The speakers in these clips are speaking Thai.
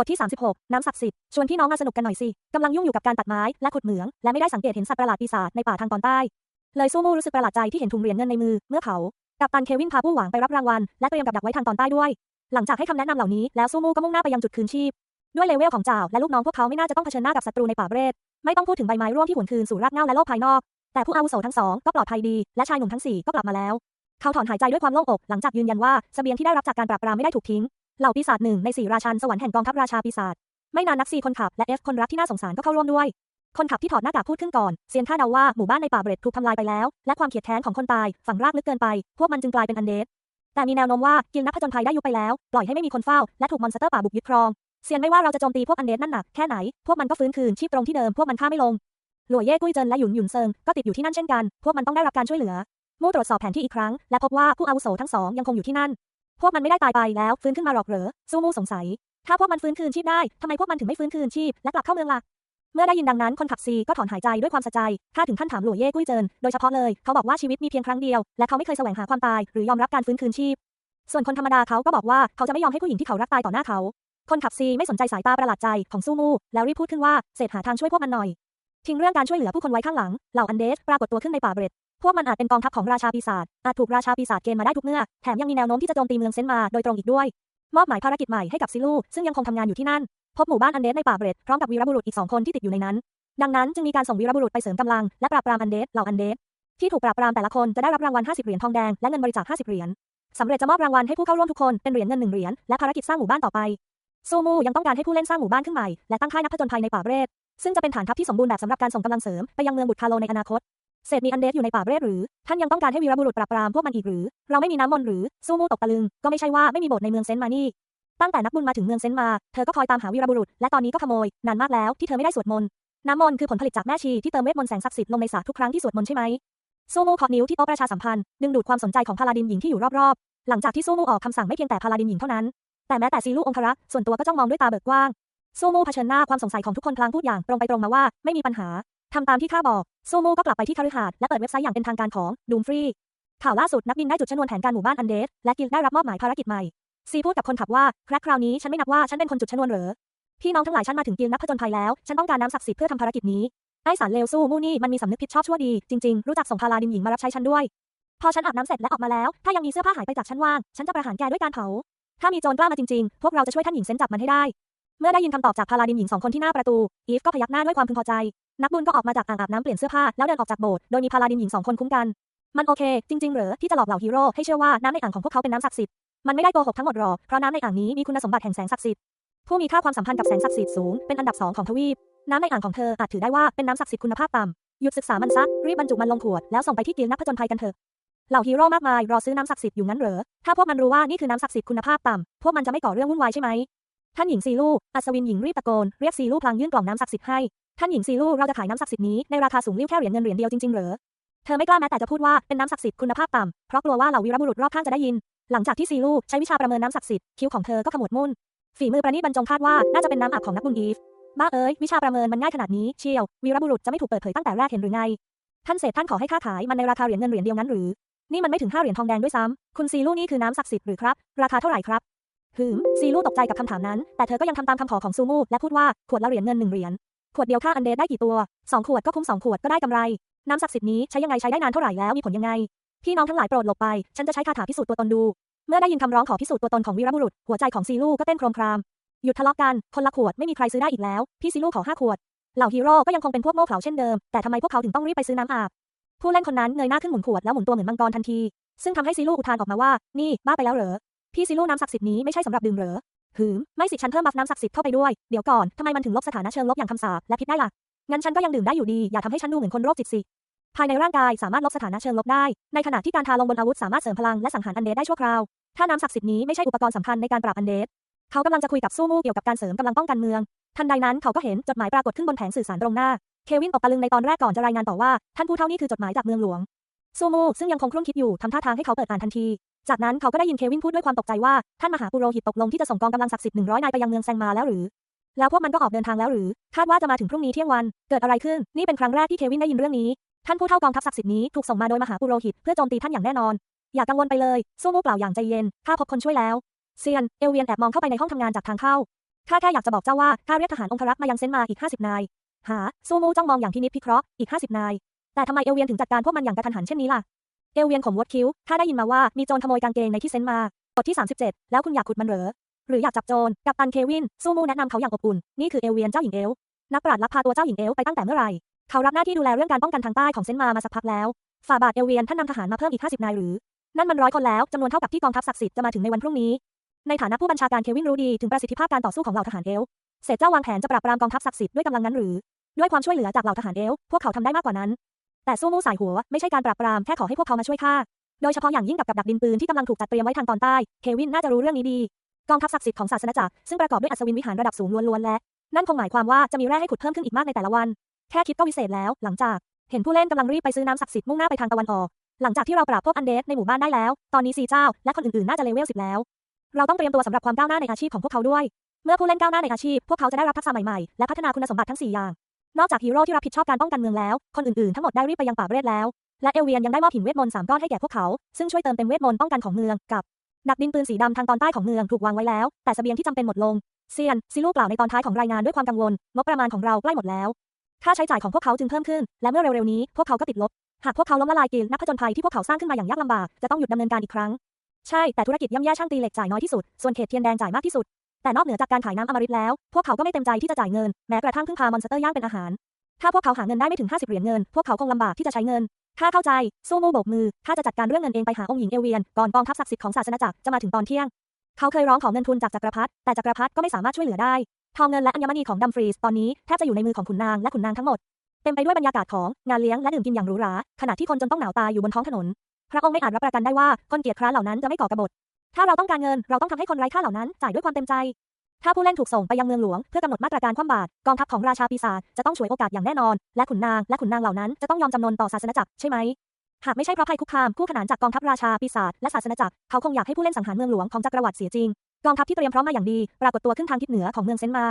บทที่ 36 น้ำศักดิ์สิทธิ์ชวนพี่น้องมาสนุกกันหน่อยสิกำลังยุ่งอยู่กับการตัดไม้และขุดเหมือง และไม่ได้สังเกตเห็นสัตว์ประหลาดปีศาจในป่าทางตอนใต้ เลยสู้มู่รู้สึกประหลาดใจที่เห็นถุงเหรียญเงินในมือ เมื่อเขากัปตันเควินพาผู้หวังไปรับรางวัลและเตรียมกับดักไว้ทางตอนใต้ด้วย หลังจากให้คำแนะนำเหล่านี้แล้วสู้มู่ก็มุ่งหน้าไปยังจุดคืนชีพ ด้วยเลเวลของจ่าวและลูกน้องพวกเขาไม่น่าจะต้องเผชิญหน้ากับศัตรูในป่าเบรดไม่ต้องพูดถึงใบไม้ร่วงที่หวนคืนสู่รากเหง้าและโลกภายนอก แต่ผู้อาวุโสทั้งสองก็ปลอดภัยดีและชายหนุ่มทั้งสี่ก็กลับมาแล้ว เขาถอนหายใจด้วยความโล่งอกหลังจากยืนยันว่าเสบียงที่ได้รับจากการปราบปรามไม่ได้ถูกทิ้ง เหล่าปีศาจหนึ่งในสี่ราชันสวรรค์แห่งกองทัพราชาปีศาจไม่นานนักซีคนขับและเอฟคนรักที่น่าสงสารก็เข้าร่วมด้วย คนขับที่ถอดหน้ากากพูดขึ้นก่อนเซียนคาเดาว่าหมู่บ้านในป่าเบรดถูกทำลายไปแล้ว และความเขียดแค้นของคนตายฝังรากลึกเกินไป พวกมันจึงกลายเป็นอันเดดแต่มีแนวโน้มว่ากิลนักผจญภัยได้ยุบไปแล้ว ปล่อยให้ไม่มีคนเฝ้าและถูกมอนสเตอร์ป่าบุกยึดครองเซียนไม่ว่าเราจะโจมตีพวกอันเดดนั่นหนักแค่ไหนพวกมันก็ฟื้นคืนชีพตรงที่เดิมพวกมันฆ่าไม่ลงหลัวเย่กุ้ยเจินและหยุนหยุนเซิงก็ติดอยู่ที่นั่นเช่นกัน พวกมันต้องได้รับการช่วยเหลือมู่ตรวจสอบแผนที่อีกครั้ง และพบว่าผู้อาวุโสทั้งสองยังคงอยู่ที่นั่น พวกมันไม่ได้ตายไปแล้วฟื้นขึ้นมาหรอกเหรอซูมูสงสัย ถ้าพวกมันฟื้นคืนชีพได้ทำไมพวกมันถึงไม่ฟื้นคืนชีพและกลับเข้าเมืองล่ะเมื่อได้ยินดังนั้นคนขับซีก็ถอนหายใจด้วยความสะใจข้าถึงขั้นถามหลัวเย่กุ้ยเจินโดยเฉพาะเลย เขาบอกว่าชีวิตมีเพียงครั้งเดียว และเขาไม่เคยแสวงหาความตายหรือยอมรับการฟื้นคืนชีพ ส่วนคนธรรมดาเขาก็บอกว่าเขาจะไม่ยอมให้ผู้หญิงที่เขารักตายต่อหน้าเขา คนขับซีไม่สนใจสายตาประหลาดใจของซูมูแล้วรีบพูดขึ้นว่าเศษหาทางช่วยพวกมันหน่อยทิ้งเรื่องการช่วยเหลือผู้คนไว้ข้างหลังเหล่าอันเดสปรากฏตัวขึ้นในป่าเบรด พวกมันอาจเป็นกองทัพของราชาปีศาจ อาจถูกราชาปีศาจเกณฑ์มาได้ทุกเมื่อ แถมยังมีแนวโน้มที่จะโจมตีเมืองเซนมาโดยตรงอีกด้วย มอบหมายภารกิจใหม่ให้กับซิลู ซึ่งยังคงทำงานอยู่ที่นั่น พบหมู่บ้านอันเดสในป่าเบรดพร้อมกับวีรบุรุษอีกสองคนที่ติดอยู่ในนั้น ดังนั้นจึงมีการส่งวีรบุรุษไปเสริมกำลังและปราบปรามอันเดสเหล่าอันเดสที่ถูกปราบปรามแต่ละคนจะได้รับรางวัล 50 เหรียญทองแดงและเงินบริจาค 50 เหรียญสำเร็จจะมอบรางวัลให้ผู้เข้าร่วมทุกคนเป็นเหรียญเงินหนึ่งเหรียญและภารกิจสร้างหมู่บ้านต่อไปซูมูยังต้องการให้ผู้เล่นสร้างหมู่บ้านขึ้นใหม่และตั้งค่ายนักผจญภัยในป่าเบรดซึ่งจะเป็นฐานทัพที่สมบูรณ์แบบสำหรับการส่งกำลังเสริมไปยังเมืองบุตคาโลในอนาคต เศษมีอันเดสอยู่ในป่าเรดหรือ ท่านยังต้องการให้วีรบุรุษปราบปรามพวกมันอีกหรือ เราไม่มีน้ำมนต์หรือสู้มู่ตกตะลึง ก็ไม่ใช่ว่าไม่มีโบสถ์ในเมืองเซนต์มานี่ ตั้งแต่นักบุญมาถึงเมืองเซนต์มา เธอก็คอยตามหาวีรบุรุษ และตอนนี้ก็ขโมย นานมากแล้วที่เธอไม่ได้สวดมนต์ น้ำมนต์คือผลผลิตจากแม่ชีที่เติมเวทมนต์แสงศักดิ์สิทธิ์ลงในสระทุกครั้งที่สวดมนต์ใช่ไหมสู้มู่เคาะนิ้วที่โต๊ะประชาสัมพันธ์ดึงดูดความสนใจของพาลาดินหญิงที่อยู่รอบๆ หลังจากที่สู้มู่ออกคำสั่งไม่เพียงแต่พาลาดินหญิงเท่านั้น แต่แม้แต่ซีลูองครักษ์ส่วนตัวก็จ้องมองด้วยตาเบิกกว้างซูมูเผชิญหน้าความสงสัยของทุกคนพลางพูดอย่างตรงไปตรงมาว่าไม่มีปัญหา ทำตามที่ข้าบอกซูมูก็กลับไปที่คฤหาสน์และเปิดเว็บไซต์อย่างเป็นทางการของดูมฟรีข่าวล่าสุดนักบินได้จุดชนวนแผนการหมู่บ้านอันเดสและกิลได้รับมอบหมายภารกิจใหม่ซีพูดกับคนขับว่าครั้คราวนี้ฉันไม่นับว่าฉันเป็นคนจุดชนวนเหรอพี่น้องทั้งหลายฉันมาถึงกิลนักผจญภัยแล้ว ฉันต้องการน้ำศักดิ์สิทธิ์เพื่อทำภารกิจนี้ไอสารเลวสู้มูนี่มันมีสำนึกผิดชอบชั่วดีจริงๆรู้จักส่งพาลาดินหญิงมารับใช้ฉันด้วย พอฉันอาบน้ำเสร็จและออกมาแล้ว ถ้ายังมีเสื้อผ้าหายไปจากชั้นวาง ฉันจะประหารแกด้วยการเผาถ้ามีโจรกล้ามาจริงๆ พวกเราจะช่วยท่านหญิงเซนจับมันให้ได้ เมื่อได้ยินคำตอบจากพาลาดินหญิงสองคนที่หน้าประตู อีฟก็พยักหน้าด้วยความพึงพอใจ นักบุญก็ออกมาจากอ่างอาบน้ำเปลี่ยนเสื้อผ้าแล้วเดินออกจากโบสถ์โดยมีพาลาดินหญิงสองคนคุ้มกัน มันโอเค จริงๆ เหรอที่จะหลอกเหล่าฮีโร่ให้เชื่อว่าน้ำในอ่างของพวกเขาเป็นน้ำศักดิ์สิทธิ์ มันไม่ได้โกหกทั้งหมดหรอก เพราะน้ำในอ่างนี้มีคุณสมบัติแห่งแสงศักดิ์สิทธิ์ ผู้มีค่าความสัมพันธ์กับแสงศักดิ์สิทธิ์สูง เป็นอันดับสองของทวีป น้ำในอ่างของเธออาจถือได้ว่าเป็นน้ำศักดิ์สิทธิ์คุณภาพต่ำหยุดศึกษามันซะ รีบบรรจุมันลงขวดแล้วส่งไปที่กิลนักผจญภัยกันเถอะเหล่าฮีโร่มากมายรอซื้อน้ำศักดิ์สิทธิ์อยู่งั้นเหรอ ถ้าพวกมันรู้ว่านี่คือน้ำศักดิ์สิทธิ์คุณภาพต่ำ พวกมันจะไม่ก่อเรื่องวุ่นวายใช่ไหม ท่านหญิงซีลู่อัศวินหญิงรีบตะโกนเรียกซีลู่พลางยื่นกล่องน้ำศักดิ์สิทธิ์ให้ ท่านหญิงซีลู่เราจะขายน้ำศักดิ์สิทธิ์นี้ในราคาสูงเลี้วแค่เหรียญเงินเหรียญเดียวจริงๆเหรอ เธอไม่กล้าแม้แต่จะพูดว่าเป็นน้ำศักดิ์สิทธิ์คุณภาพต่ำเพราะกลัวว่าเหล่าวีรบุรุษรอบข้างจะได้ยิน หลังจากที่ซีลู่ใช้วิชาประเมินน้ำศักดิ์สิทธิ์คิ้วของเธอก็ขมวดมุ่นฝีมือประณีตบรรจงคาดว่าน่าจะเป็นน้ำอาบของนักบุญอีฟบ้าเอ้ยวิชาประเมินมันง่ายขนาดนี้เชียววีรบุรุษจะไม่ถูกเปิดเผยตั้งแต่แรกเห็นหรือไง ท่านเศษท่านขอให้ค่าขายมันในราคาเหรียญเงินเหรียญเดียวงั้นหรือ นี่มันไม่ถึงห้าเหรียญทองแดงด้วยซ้ำคุณซีลู่นี่คือน้ำศักดิ์สิทธิ์หรือครับ ราคาเท่าไหร่ครับ หืม ซีลูตกใจกับคำถามนั้น แต่เธอก็ยังทำตามคำขอของซูมูและพูดว่า ขวดละเหรียญเงินหนึ่งเหรียญ ขวดเดียวค่าอันเดได้กี่ตัว สองขวดก็คุ้มสองขวดก็ได้กำไร น้ำศักดิ์สิทธิ์นี้ใช้ยังไงใช้ได้นานเท่าไหร่แล้วมีผลยังไง พี่น้องทั้งหลายโปรดหลบไป ฉันจะใช้คาถาพิสูจน์ตัวตนดู เมื่อได้ยินคำร้องขอพิสูจน์ตัวตนของวีรบุรุษ หัวใจของซีลูก็เต้นโครมคราม หยุดทะเลาะกัน คนละขวดไม่มีใครซื้อได้อีกแล้ว พี่ซีลูขอห้าขวด เหล่าฮีโร่ก็ยังคงเป็นพวกโง่เขลาเช่นเดิม แต่ทำไมพวกเขาถึงต้องรีบไปซื้อน้ำอาบ ผู้เล่นคนนั้นเงยหน้าขึ้นหมุนขวดแล้วหมุนตัวเหมือนมังกรทันที ซึ่งทำให้ซีลูอุทานออกมาว่า นี่บ้าไปแล้วเหรอ พี่ซีลูน้ำศักดิ์สิทธิ์นี้ไม่ใช่สำหรับดื่มเหรอหืม ไม่สิฉันเพิ่มบัฟน้ำศักดิ์สิทธิ์เข้าไปด้วย เดี๋ยวก่อน ทำไมมันถึงลบสถานะเชิงลบอย่างคำสาปและพิษได้ล่ะ งั้นฉันก็ยังดื่มได้อยู่ดี อย่าทำให้ฉันดูเหมือนคนโรคจิตสิ ภายในร่างกายสามารถลบสถานะเชิงลบได้ ในขณะที่การทาลงบนอาวุธสามารถเสริมพลังและสังหารอันเดสได้ชั่วคราว ถ้าน้ำศักดิ์สิทธิ์นี้ไม่ใช่อุปกรณ์สำคัญในการปราบอันเดส เขากำลังจะคุยกับสู้มู่เกี่ยวกับการเสริมกำลังป้องกันเมือง ทันใดนั้นเขาก็เห็นจดหมายปรากฏขึ้นบนแผงสื่อสารตรงหน้า เควินตกตะลึงในตอนแรกก่อนจะรายงานต่อว่าท่านผู้เท่านี้คือจดหมายจากเมืองหลวงซูมูซึ่งยังคงครุ่นคิดอยู่ทำท่าทางให้เขาเปิดอ่านทันที จากนั้นเขาก็ได้ยินเควินพูดด้วยความตกใจว่า ท่านมหาปุโรหิตตกลงที่จะส่งกองกำลังศักดิ์สิทธิ์หนึ่งร้อยนายไปยังเมืองแซงมาแล้วหรือ แล้วพวกมันก็ออกเดินทางแล้วหรือ คาดว่าจะมาถึงพรุ่งนี้เที่ยงวัน เกิดอะไรขึ้น นี่เป็นครั้งแรกที่เควินได้ยินเรื่องนี้ ท่านผู้เท่ากองทัพศักดิ์สิทธิ์นี้ถูกส่งมาโดยมหาปุโรหิตเพื่อโจมตีท่านอย่างแน่นอน อย่ากังวลไปเลยซูมูกล่าอย่างใจเย็น ข้าพบคนช่วยแล้ว เซียน เอลเวียนแอบมองเข้าไปในห้องทำงานจากทางเข้า ข้าแค่อยากจะบอกเจ้าว่าข้าเรียกทหารองครักษ์มายังเซนมาอีก 50 นาย หา ซูมูจ้องมองอย่างพินิจพิเคราะห์อีก 50 นาย แต่ทำไมเอลเวียนถึงจัดการพวกมันอย่างกระทันหันเช่นนี้ล่ะ เอลเวียนขมวดคิ้วข้าได้ยินมาว่ามีโจรขโมยกางเกงในที่เซนมาบทที่ 37 แล้วคุณอยากขุดมันเหรอ หรืออยากจับโจร กับตันเควิน ซูมูแนะนำเขาอย่างอบอุ่น นี่คือเอลเวียนเจ้าหญิงเอล นักปราชญ์ลักพาตัวเจ้าหญิงเอลไปตั้งแต่เมื่อไหร่ เขารับหน้าที่ดูแลเรื่องการป้องกันทางใต้ของเซนมามาสักพักแล้ว ฝ่าบาทเอลเวียนท่านนำทหารมาเพิ่มอีก 50 นายหรือ นั่นมันร้อยคนแล้วจำนวนเท่ากับที่กองทัพศักดิ์สิทธิ์จะมาถึงในวันพรุ่งนี้ ในฐานะผู้บัญชาการเควินรู้ดีถึงประสิทธิภาพการต่อสู้ของเหล่าทหารเอลเศษเจ้าวางแผนจะปราบปรามกองทัพศักดิ์สิทธิ์ด้วยกำลังนั้นหรือ ด้วยความช่วยเหลือจากเหล่าทหารเอล พวกเขาทำได้มากกว่านั้น แต่สู้มู่สายหัว ไม่ใช่การปราบปรามแค่ขอให้พวกเขามาช่วยฆ่าโดยเฉพาะอย่างยิ่งกับกับดักดินปืนที่กำลังถูกจัดเตรียมไว้ทางตอนใต้เควินน่าจะรู้เรื่องนี้ดี กองทัพศักดิ์สิทธิ์ของศาสนาจักรซึ่งประกอบด้วยอัศวินวิหารระดับสูงล้วนๆและ นั่นคงหมายความว่าจะมีแร่ให้ขุดเพิ่มขึ้นอีกมากในแต่ละวัน แค่คิดก็วิเศษแล้ว หลังจาก เห็นผู้เล่นกำลังรีบไปซื้อน้ำศักดิ์สิทธิ์มุ่งหน้าไปทางตะวันออก หลังจากที่เราปราบพวกอันเดสในหมู่บ้านได้แล้ว ตอนนี้ซีเจ้าและคนอื่นๆน่าจะเลเวลสิบแล้ว เราต้องเตรียมตัวสำหรับความก้าวหน้าในอาชีพของพวกเขาด้วย เมื่อผู้เล่นก้าวหน้าในอาชีพ พวกเขาจะได้รับทักษะใหม่ๆ และพัฒนาคุณสมบัติทั้ง 4 อย่าง นอกจากฮีโร่ที่รับผิดชอบการป้องกันเมืองแล้ว คนอื่นๆทั้งหมดได้รีบไปยังป่าเรศแล้ว และเอลเวียนยังได้มอบหินเวทมนต์สามก้อนให้แก่พวกเขา ซึ่งช่วยเติมเต็มเวทมนต์ป้องกันของเมืองกับดักดินปืนสีดำทางตอนใต้ของเมืองถูกวางไว้แล้ว แต่เสบียงที่จำเป็นหมดลงเซียนซิลูกล่าวในตอนท้ายของรายงานด้วยความกังวลงบประมาณของเราใกล้หมดแล้ว ค่าใช้จ่ายของพวกเขาจึงเพิ่มขึ้น และเมื่อเร็วๆนี้พวกเขาก็ติดลบ หากพวกเขาล้มละลายกิลด์นักผจญภัยที่พวกเขาสร้างขึ้นมาอย่างยากลำบากจะต้องหยุดดำเนินการอีกครั้ง ใช่ แต่ธุรกิจย่ำแย่ช่างตีเหล็กจ่ายน้อยที่สุด ส่วนเขตเทียนแดงจ่ายมากที่สุด แต่นอกเหนือจากการขายน้ำอมฤตแล้ว พวกเขาก็ไม่เต็มใจที่จะจ่ายเงิน แม้กระทั่งพึ่งพามอนสเตอร์ย่างเป็นอาหาร ถ้าพวกเขาหาเงินได้ไม่ถึง 50 เหรียญเงิน พวกเขาคงลำบากที่จะใช้เงิน ข้าเข้าใจสู้มูโบกมือ ข้าจะจัดการเรื่องเงินเองไปหาองค์หญิงเอลเวียน ก่อนกองทัพศักดิ์สิทธิ์ของศาสนาจักรจะมาถึงตอนเที่ยง เขาเคยร้องขอเงินทุนจากจักรพรรดิแต่จักรพรรดิก็ไม่สามารถช่วยเหลือได้ ทองเงินและอัญมณีของดัมฟรีสตอนนี้แทบจะอยู่ในมือของขุนนางและขุนนางทั้งหมด เต็มไปด้วยบรรยากาศของงานเลี้ยงและดื่มกินอย่างหรูหรา ขณะที่คนจนต้องหนาวตายอยู่บนท้องถนน พระองค์ไม่อาจรับประกันได้ว่าคนเกียจคร้านเหล่านั้นจะไม่ก่อกบฏ ถ้าเราต้องการเงิน เราต้องทำให้คนไร้ค่าเหล่านั้นจ่ายด้วยความเต็มใจ ถ้าผู้เล่นถูกส่งไปยังเมืองหลวง เพื่อกำหนดมาตรการคว่ำบาตรกองทัพของราชาปีศาจจะต้องฉวยโอกาสอย่างแน่นอน และขุนนางและขุนนางเหล่านั้นจะต้องยอมจำนนต่อศาสนาจักรใช่ไหมหากไม่ใช่เพราะภัยคุกคามคู่ขนานจากกองทัพราชาปีศาจและศาสนาจักรเขาคงอยากให้ผู้เล่นสังหารเมืองหลวงของจักรวรรดิเสียจริงกองทัพที่เตรียมพร้อมมาอย่างดีปรากฏตัวขึ้นทางทิศเหนือของเมืองเซนมา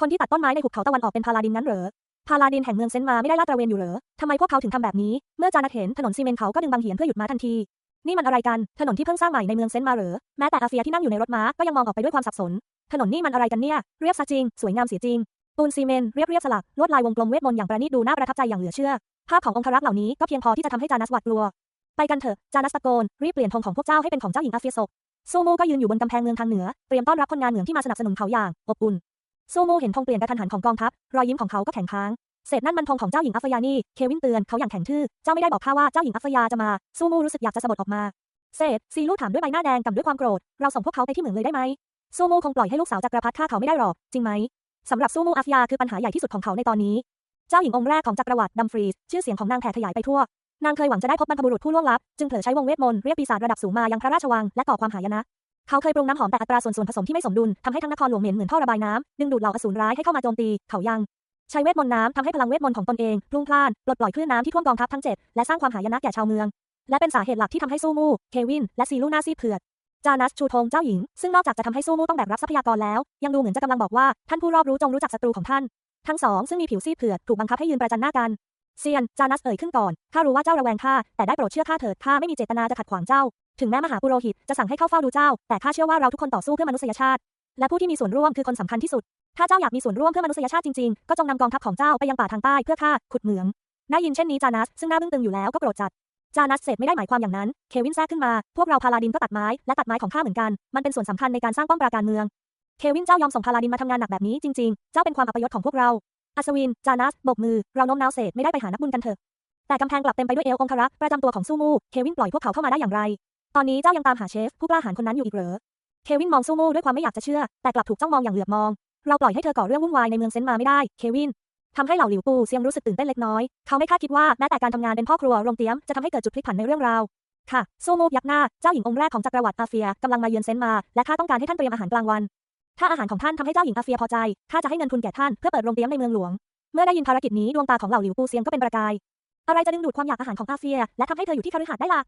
คนที่ตัดต้นไม้ในหุบเขาตะวันออกเป็นพาลาดินนั้นเหรอพาลาดินแห่งเมืองเซนมาไม่ได้ลาดตระเวนอยู่เหรอทำไมพวกเขาถึงทำแบบนี้ เมื่อจานัทเห็นถนนซีเมนต์เขาก็ดึงบังเหียนเพื่อหยุดม้าทันที นี่มันอะไรกัน ถนนที่เพิ่งสร้างใหม่ในเมืองเซนมาเหรอ แม้แต่อาเฟียที่นั่งอยู่ในรถม้าก็ยังมองออกไปด้วยความสับสน ถนนนี่มันอะไรกันเนี่ย เรียบซะจริง สวยงามเสียจริง ปูนซีเมนต์เรียบเรียบสลัก ลวดลายวงกลมเวทมนต์อย่างประณีตดูน่าประทับใจอย่างเหลือเชื่อ ภาพขององครักษ์เหล่านี้ก็เพียงพอที่จะทำให้จานัสหวาดกลัว ไปกันเถอะ จานัสตะโกน รีบเปลี่ยนธงของพวกเจ้าให้เป็นของเจ้าหญิงอาเฟียศกซูมูก็ยืนอยู่บนกำแพงเมืองทางเหนือ เตรียมต้อนรับคนงานเหมืองที่มาสนับสนุนเขาอย่างอบอุ่นซูมูเห็นธงเปลี่ยนกระทันหันของกองทัพ รอยยิ้มของเขาก็แข็งค้าง เศษนั่นมันธงของเจ้าหญิงอัฟยานี่ เควินเตือนเขาอย่างแข็งทื่อ เจ้าไม่ได้บอกข้าว่าเจ้าหญิงอัฟยาจะมา ซูมูรู้สึกอยากจะสะบัดออกมา เศษซีลูถามด้วยใบหน้าแดงกับด้วยความโกรธ เราส่งพวกเขาไปที่เหมืองเลยได้ไหม ซูมูคงปล่อยให้ลูกสาวจักรพรรดิฆ่าเขาไม่ได้หรอก จริงไหมสำหรับซูมูอัฟยาคือปัญหาใหญ่ที่สุดของเขาในตอนนี้ เจ้าหญิงองค์แรกของจักรวรรดิดัมฟรีสชื่อเสียงของนางแผ่ขยายไปทั่วนางเคยหวังจะได้พบบรรพบุรุษผู้ล่วงลับ จึงเผลอใช้วงเวทมนต์เรียกปีศาจระดับสูงมายังพระราชวังและก่อความหายนะ เขาเคยปรุงน้ำหอมแต่อัตราส่วนส่วนผสมที่ไม่สมดุลทำให้ทั้งนครหลวงเหม็นเหมือนท่อระบายน้ำดึงดูดเหล่าอสูรร้ายให้เข้ามาโจมตี เขายัง ใช้เวทมนต์น้ำทำให้พลังเวทมนต์ของตนเองพลุ่งพล่านปลดปล่อยคลื่นน้ำที่ท่วมกองทัพทั้งเจ็ดและสร้างความหายนะแก่ชาวเมือง และเป็นสาเหตุหลักที่ทำให้สู้มูเควิน และซีลูน่าซีเผือดจานัสชูธงเจ้าหญิง ซึ่งนอกจากจะทำให้สู้มูต้องแบกรับทรัพยากรแล้ว ยังดูเหมือนจะกำลังบอกว่าท่านผู้รอบรู้จงรู้จักศัตรูของท่าน ทั้งสองซึ่งมีผิวซีเผือดถูกบังคับให้ยืนประจันหน้ากันเซียนจานัสเอ่ยขึ้นก่อนข้ารู้ว่าเจ้าระแวงข้าแต่ได้โปรดเชื่อข้าเถิดข้าไม่มีเจตนาจะขัดขวางเจ้า ถึงแม้มหาปุโรหิตจะสั่งให้เข้าเฝ้าดูเจ้า แต่ข้าเชื่อว่าเราทุกคนต่อสู้เพื่อมนุษยชาติ และผู้ที่มีส่วนร่วมคือคนสำคัญที่สุด ถ้าเจ้าอยากมีส่วนร่วมเพื่อมนุษยชาติจริงๆ ก็จงนำกองทัพของเจ้าไปยังป่าทางใต้เพื่อฆ่าขุดเหมือง ได้ยินเช่นนี้จานัส ซึ่งหน้าบึ้งตึงอยู่แล้วก็โกรธจัด จานัสเสร็จไม่ได้หมายความอย่างนั้น เควินแทรกขึ้นมา พวกเราพาลาดินก็ตัดไม้และตัดไม้ของข้าเหมือนกัน มันเป็นส่วนสำคัญในการสร้างป้อมปราการเมือง เควินเจ้ายอมส่งพาลาดินมาทำงานหนักแบบนี้จริงๆ เจ้าเป็นความอัปยศของพวกเรา อัศวิน จานัสโบกมือ เราโน้มน้าวเศษไม่ได้ไปหานักบุญกันเถอะ แต่กำแพงกลับเต็มไปด้วยเอลองคารักษ์ประจำตัวของซูมู เควินปล่อยพวกเขาเข้ามาได้อย่างไร ตอนนี้เจ้ายังตามหาเชฟผู้กล้าหาญคนนั้นอยู่อีกเหรอเควินมองซูมูด้วยความไม่อยากจะเชื่อ แต่กลับถูกจ้องมองอย่างเหลือบมอง เราปล่อยให้เธอก่อเรื่องวุ่นวายในเมืองเซนต์มาไม่ได้ เควินทำให้เหล่าหลิวปูเซียงรู้สึกตื่นเต้นเล็กน้อย เขาไม่คาดคิดว่าแม้แต่การทำงานเป็นพ่อครัวโรงเตรียมจะทำให้เกิดจุดพลิกผันในเรื่องราว ค่ะซูมูยักหน้า เจ้าหญิงองค์แรกของจักรวรรดิอาเฟียกำลังมาเยือนเซนต์มา และข้าต้องการให้ท่านเตรียมอาหารกลางวัน ถ้าอาหารของท่านทำให้เจ้าหญิงอาเฟียพอใจ ข้าจะให้เงินทุนแก่ท่านเพื่อเปิดโรงเตรียมในเมืองหลวง เมื่อได้ยินภารกิจนี้ดวงตาของเหล่าหลิวปูเซียงก็เป็นประกาย อะไรจะดึงดูดความอยากอาหารของอาเฟีย และทำให้เธออยู่ที่คฤหาสน์ได้ล่ะ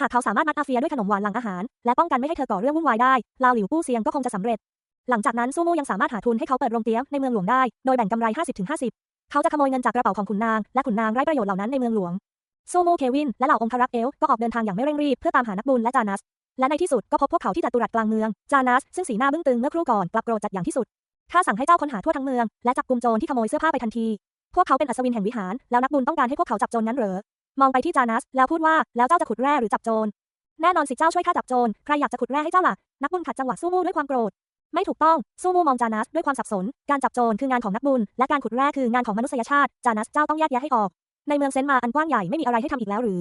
หากเขาสามารถมัดอาเฟียด้วยขนมหวานหลังอาหาร และป้องกันไม่ให้เธอก่อเรื่องวุ่นวายได้ลาวหลิวปู้เซียงก็คงจะสำเร็จ หลังจากนั้นซูมูยังสามารถหาทุนให้เขาเปิดโรงเตรียมในเมืองหลวงได้ โดยแบ่งกำไร 50-50 เขาจะขโมยเงินจากกระเป๋าของขุนนาง และขุนนางไร้ประโยชน์เหล่านั้นในเมืองหลวง ซูมูเควิน และเหล่าองครักษ์เอลก็ออกเดินทางอย่างไม่เร่งรีบเพื่อตามหานักบุญและจานัส และในที่สุดก็พบพวกเขาที่จัตุรัสกลางเมือง จานัสซึ่งสีหน้าบึ้งตึงเมื่อครู่ก่อนกลับโกรธจัดอย่างที่สุดข้าสั่งให้เจ้าค้นหาทั่วทั้งเมืองและจับกลุ่มโจรที่ขโมยเสื้อผ้าไปทันที พวกเขาเป็นอัศวินแห่งวิหาร แล้วนักบุญต้องการให้พวกเขาจับโจรนั้นเหรอ มองไปที่จานัส แล้วพูดว่า แล้วเจ้าจะขุดแร่หรือจับโจร แน่นอนสิเจ้าช่วยข้าจับโจร ใครอยากจะขุดแร่ให้เจ้าล่ะ นักบุญขัดจังหวะสู้มู่ด้วยความโกรธ ไม่ถูกต้องสู้มูมองจานัสด้วยความสับสน การจับโจรคืองานของนักบุญ และการขุดแร่คืองานของมนุษยชาติ จานัสเจ้าต้องแยกแยะให้ออก ในเมืองเซนต์มาอันกว้างใหญ่ไม่มีอะไรให้ทำอีกแล้วหรือ